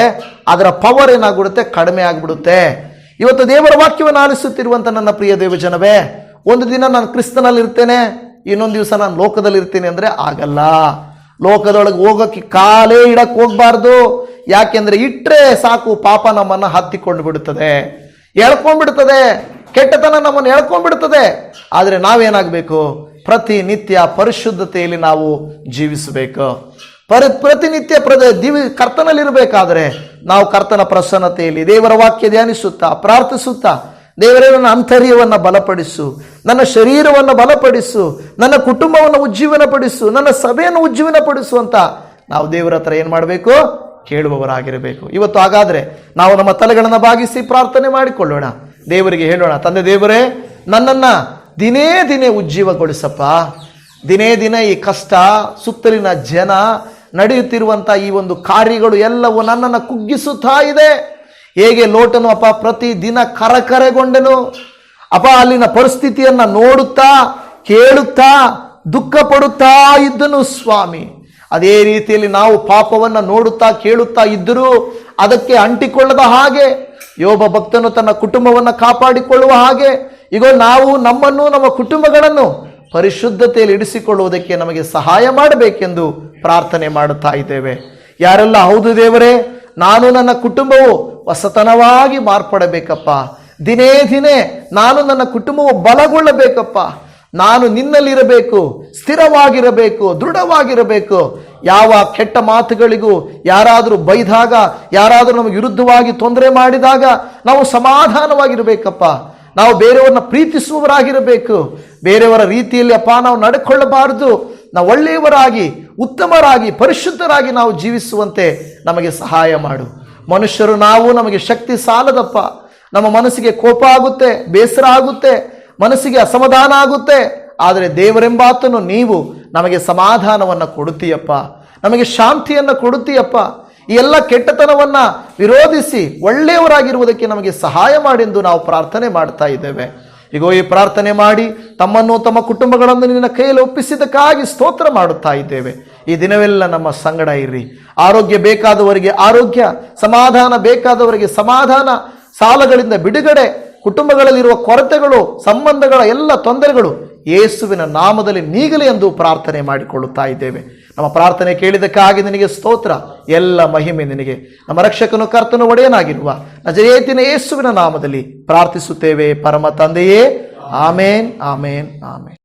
ಅದರ ಪವರ್ ಏನಾಗ್ಬಿಡುತ್ತೆ? ಕಡಿಮೆ ಆಗಿಬಿಡುತ್ತೆ. ಇವತ್ತು ದೇವರ ವಾಕ್ಯವನ್ನು ಆಲಿಸುತ್ತಿರುವಂಥ ನನ್ನ ಪ್ರಿಯ ದೇವಜನವೇ, ಒಂದು ದಿನ ನಾನು ಕ್ರಿಸ್ತನಲ್ಲಿ ಇರ್ತೇನೆ ಇನ್ನೊಂದು ದಿವಸ ನಾನು ಲೋಕದಲ್ಲಿ ಇರ್ತೇನೆ ಅಂದರೆ ಆಗಲ್ಲ. ಲೋಕದೊಳಗೆ ಹೋಗೋಕ್ಕೆ ಕಾಲೇ ಇಡಕ್ಕೆ ಹೋಗಬಾರ್ದು. ಯಾಕೆಂದ್ರೆ ಇಟ್ಟರೆ ಸಾಕು ಪಾಪ ನಮ್ಮನ್ನು ಹತ್ತಿಕೊಂಡು ಬಿಡುತ್ತದೆ. ಎಳ್ಕೊಂಡ್ಬಿಡ್ತದೆ ಕೆಟ್ಟತನ ನಮ್ಮನ್ನು ಎಳ್ಕೊಂಡ್ಬಿಡ್ತದೆ ಆದರೆ ನಾವೇನಾಗಬೇಕು? ಪ್ರತಿನಿತ್ಯ ಪರಿಶುದ್ಧತೆಯಲ್ಲಿ ನಾವು ಜೀವಿಸಬೇಕು. ಪರಿ ಪ್ರತಿನಿತ್ಯ ಪ್ರದ ದಿವಿ ಕರ್ತನಲ್ಲಿರಬೇಕಾದ್ರೆ ನಾವು ಕರ್ತನ ಪ್ರಸನ್ನತೆಯಲ್ಲಿ ದೇವರ ವಾಕ್ಯ ಧ್ಯಾನಿಸುತ್ತಾ, ಪ್ರಾರ್ಥಿಸುತ್ತಾ, ದೇವರೇ ನನ್ನ ಅಂತರ್ಯವನ್ನು ಬಲಪಡಿಸು, ನನ್ನ ಶರೀರವನ್ನು ಬಲಪಡಿಸು, ನನ್ನ ಕುಟುಂಬವನ್ನು ಉಜ್ಜೀವನಪಡಿಸು, ನನ್ನ ಸಭೆಯನ್ನು ಉಜ್ಜೀವನಪಡಿಸು ಅಂತ ನಾವು ದೇವರ ಹತ್ರ ಏನು ಮಾಡಬೇಕು? ಕೇಳುವವರಾಗಿರಬೇಕು. ಇವತ್ತು ಹಾಗಾದರೆ ನಾವು ನಮ್ಮ ತಲೆಗಳನ್ನು ಬಾಗಿಸಿ ಪ್ರಾರ್ಥನೆ ಮಾಡಿಕೊಳ್ಳೋಣ. ದೇವರಿಗೆ ಹೇಳೋಣ, ತಂದೆ ದೇವರೇ, ನನ್ನನ್ನು ದಿನೇ ದಿನೇ ಉಜ್ಜೀವಗೊಳಿಸಪ್ಪ. ದಿನೇ ದಿನ ಈ ಕಷ್ಟ, ಸುತ್ತಲಿನ ಜನ ನಡೆಯುತ್ತಿರುವಂಥ ಈ ಒಂದು ಕಾರ್ಯಗಳು ಎಲ್ಲವೂ ನನ್ನನ್ನು ಕುಗ್ಗಿಸುತ್ತಾ ಇದೆ. ಹೇಗೆ ಲೋಟನು ಅಪ್ಪ ಪ್ರತಿ ದಿನ ಕರಕರೆಗೊಂಡೆನು. ಅಪ್ಪ ಅಲ್ಲಿನ ಪರಿಸ್ಥಿತಿಯನ್ನು ನೋಡುತ್ತಾ, ಕೇಳುತ್ತಾ ದುಃಖ ಪಡುತ್ತಾ ಇದ್ದನು ಸ್ವಾಮಿ. ಅದೇ ರೀತಿಯಲ್ಲಿ ನಾವು ಪಾಪವನ್ನು ನೋಡುತ್ತಾ, ಕೇಳುತ್ತಾ ಇದ್ದರೂ ಅದಕ್ಕೆ ಅಂಟಿಕೊಳ್ಳದ ಹಾಗೆ, ಯೋಬ ಭಕ್ತನು ತನ್ನ ಕುಟುಂಬವನ್ನು ಕಾಪಾಡಿಕೊಳ್ಳುವ ಹಾಗೆ ಈಗ ನಾವು ನಮ್ಮನ್ನು, ನಮ್ಮ ಕುಟುಂಬಗಳನ್ನು ಪರಿಶುದ್ಧತೆಯಲ್ಲಿ ಇಡಿಸಿಕೊಳ್ಳುವುದಕ್ಕೆ ನಮಗೆ ಸಹಾಯ ಮಾಡಬೇಕೆಂದು ಪ್ರಾರ್ಥನೆ ಮಾಡುತ್ತಾ ಇದ್ದೇವೆ. ಯಾರೆಲ್ಲ, ಹೌದು ದೇವರೇ, ನಾನು ನನ್ನ ಕುಟುಂಬವು ಹೊಸತನವಾಗಿ ಮಾರ್ಪಡಬೇಕಪ್ಪ. ದಿನೇ ದಿನೇ ನಾನು ನನ್ನ ಕುಟುಂಬವು ಬಲಗೊಳ್ಳಬೇಕಪ್ಪ. ನಾನು ನಿನ್ನಲ್ಲಿರಬೇಕು, ಸ್ಥಿರವಾಗಿರಬೇಕು, ದೃಢವಾಗಿರಬೇಕು. ಯಾವ ಕೆಟ್ಟ ಮಾತುಗಳಿಗೂ ಯಾರಾದರೂ ಬೈದಾಗ, ಯಾರಾದರೂ ನಮಗೆ ವಿರುದ್ಧವಾಗಿ ತೊಂದರೆ ಮಾಡಿದಾಗ ನಾವು ಸಮಾಧಾನವಾಗಿರಬೇಕಪ್ಪ. ನಾವು ಬೇರೆಯವರನ್ನ ಪ್ರೀತಿಸುವವರಾಗಿರಬೇಕು. ಬೇರೆಯವರ ರೀತಿಯಲ್ಲಿ ಅಪ್ಪ ನಾವು ನಡ್ಕೊಳ್ಳಬಾರದು. ನಾವು ಒಳ್ಳೆಯವರಾಗಿ, ಉತ್ತಮರಾಗಿ, ಪರಿಶುದ್ಧರಾಗಿ ನಾವು ಜೀವಿಸುವಂತೆ ನಮಗೆ ಸಹಾಯ ಮಾಡು. ಮನುಷ್ಯರು ನಾವು, ನಮಗೆ ಶಕ್ತಿ ಸಾಲದಪ್ಪ. ನಮ್ಮ ಮನಸ್ಸಿಗೆ ಕೋಪ ಆಗುತ್ತೆ, ಬೇಸರ ಆಗುತ್ತೆ, ಮನಸ್ಸಿಗೆ ಅಸಮಾಧಾನ ಆಗುತ್ತೆ. ಆದರೆ ದೇವರೆಂಬಾತನು ನೀವು ನಮಗೆ ಸಮಾಧಾನವನ್ನು ಕೊಡುತ್ತೀಯಪ್ಪ. ನಮಗೆ ಶಾಂತಿಯನ್ನು ಕೊಡುತ್ತೀಯಪ್ಪ. ಈ ಎಲ್ಲ ಕೆಟ್ಟತನವನ್ನು ವಿರೋಧಿಸಿ ಒಳ್ಳೆಯವರಾಗಿರುವುದಕ್ಕೆ ನಮಗೆ ಸಹಾಯ ಮಾಡೆಂದು ನಾವು ಪ್ರಾರ್ಥನೆ ಮಾಡ್ತಾ ಇದ್ದೇವೆ. ಈಗೋ ಈ ಪ್ರಾರ್ಥನೆ ಮಾಡಿ ತಮ್ಮನ್ನು ತಮ್ಮ ಕುಟುಂಬಗಳನ್ನು ನಿನ್ನ ಕೈಯಲ್ಲಿ ಒಪ್ಪಿಸಿದ್ದಕ್ಕಾಗಿ ಸ್ತೋತ್ರ ಮಾಡುತ್ತಾ ಇದ್ದೇವೆ. ಈ ದಿನವೆಲ್ಲ ನಮ್ಮ ಸಂಗಡ ಇರ್ರಿ ಆರೋಗ್ಯ ಬೇಕಾದವರಿಗೆ ಆರೋಗ್ಯ, ಸಮಾಧಾನ ಬೇಕಾದವರಿಗೆ ಸಮಾಧಾನ, ಸಾಲಗಳಿಂದ ಬಿಡುಗಡೆ, ಕುಟುಂಬಗಳಲ್ಲಿರುವ ಕೊರತೆಗಳು, ಸಂಬಂಧಗಳ ಎಲ್ಲ ತೊಂದರೆಗಳು ಯೇಸುವಿನ ನಾಮದಲ್ಲಿ ನೀಗಲಿ ಎಂದು ಪ್ರಾರ್ಥನೆ ಮಾಡಿಕೊಳ್ಳುತ್ತಾ ಇದ್ದೇವೆ. ನಮ್ಮ ಪ್ರಾರ್ಥನೆ ಕೇಳಿದಕ್ಕಾಗಿ ನಿನಗೆ ಸ್ತೋತ್ರ. ಎಲ್ಲ ಮಹಿಮೆ ನಿನಗೆ. ನಮ್ಮ ರಕ್ಷಕನು ಕರ್ತನು ಒಡೆಯನಾಗಿರುವ ನಜರೇತಿನ ಯೇಸುವಿನ ನಾಮದಲ್ಲಿ ಪ್ರಾರ್ಥಿಸುತ್ತೇವೆ. ಪರಮ ತಂದೆಯೇ, ಆಮೇನ್ ಆಮೇನ್ ಆಮೇನ್.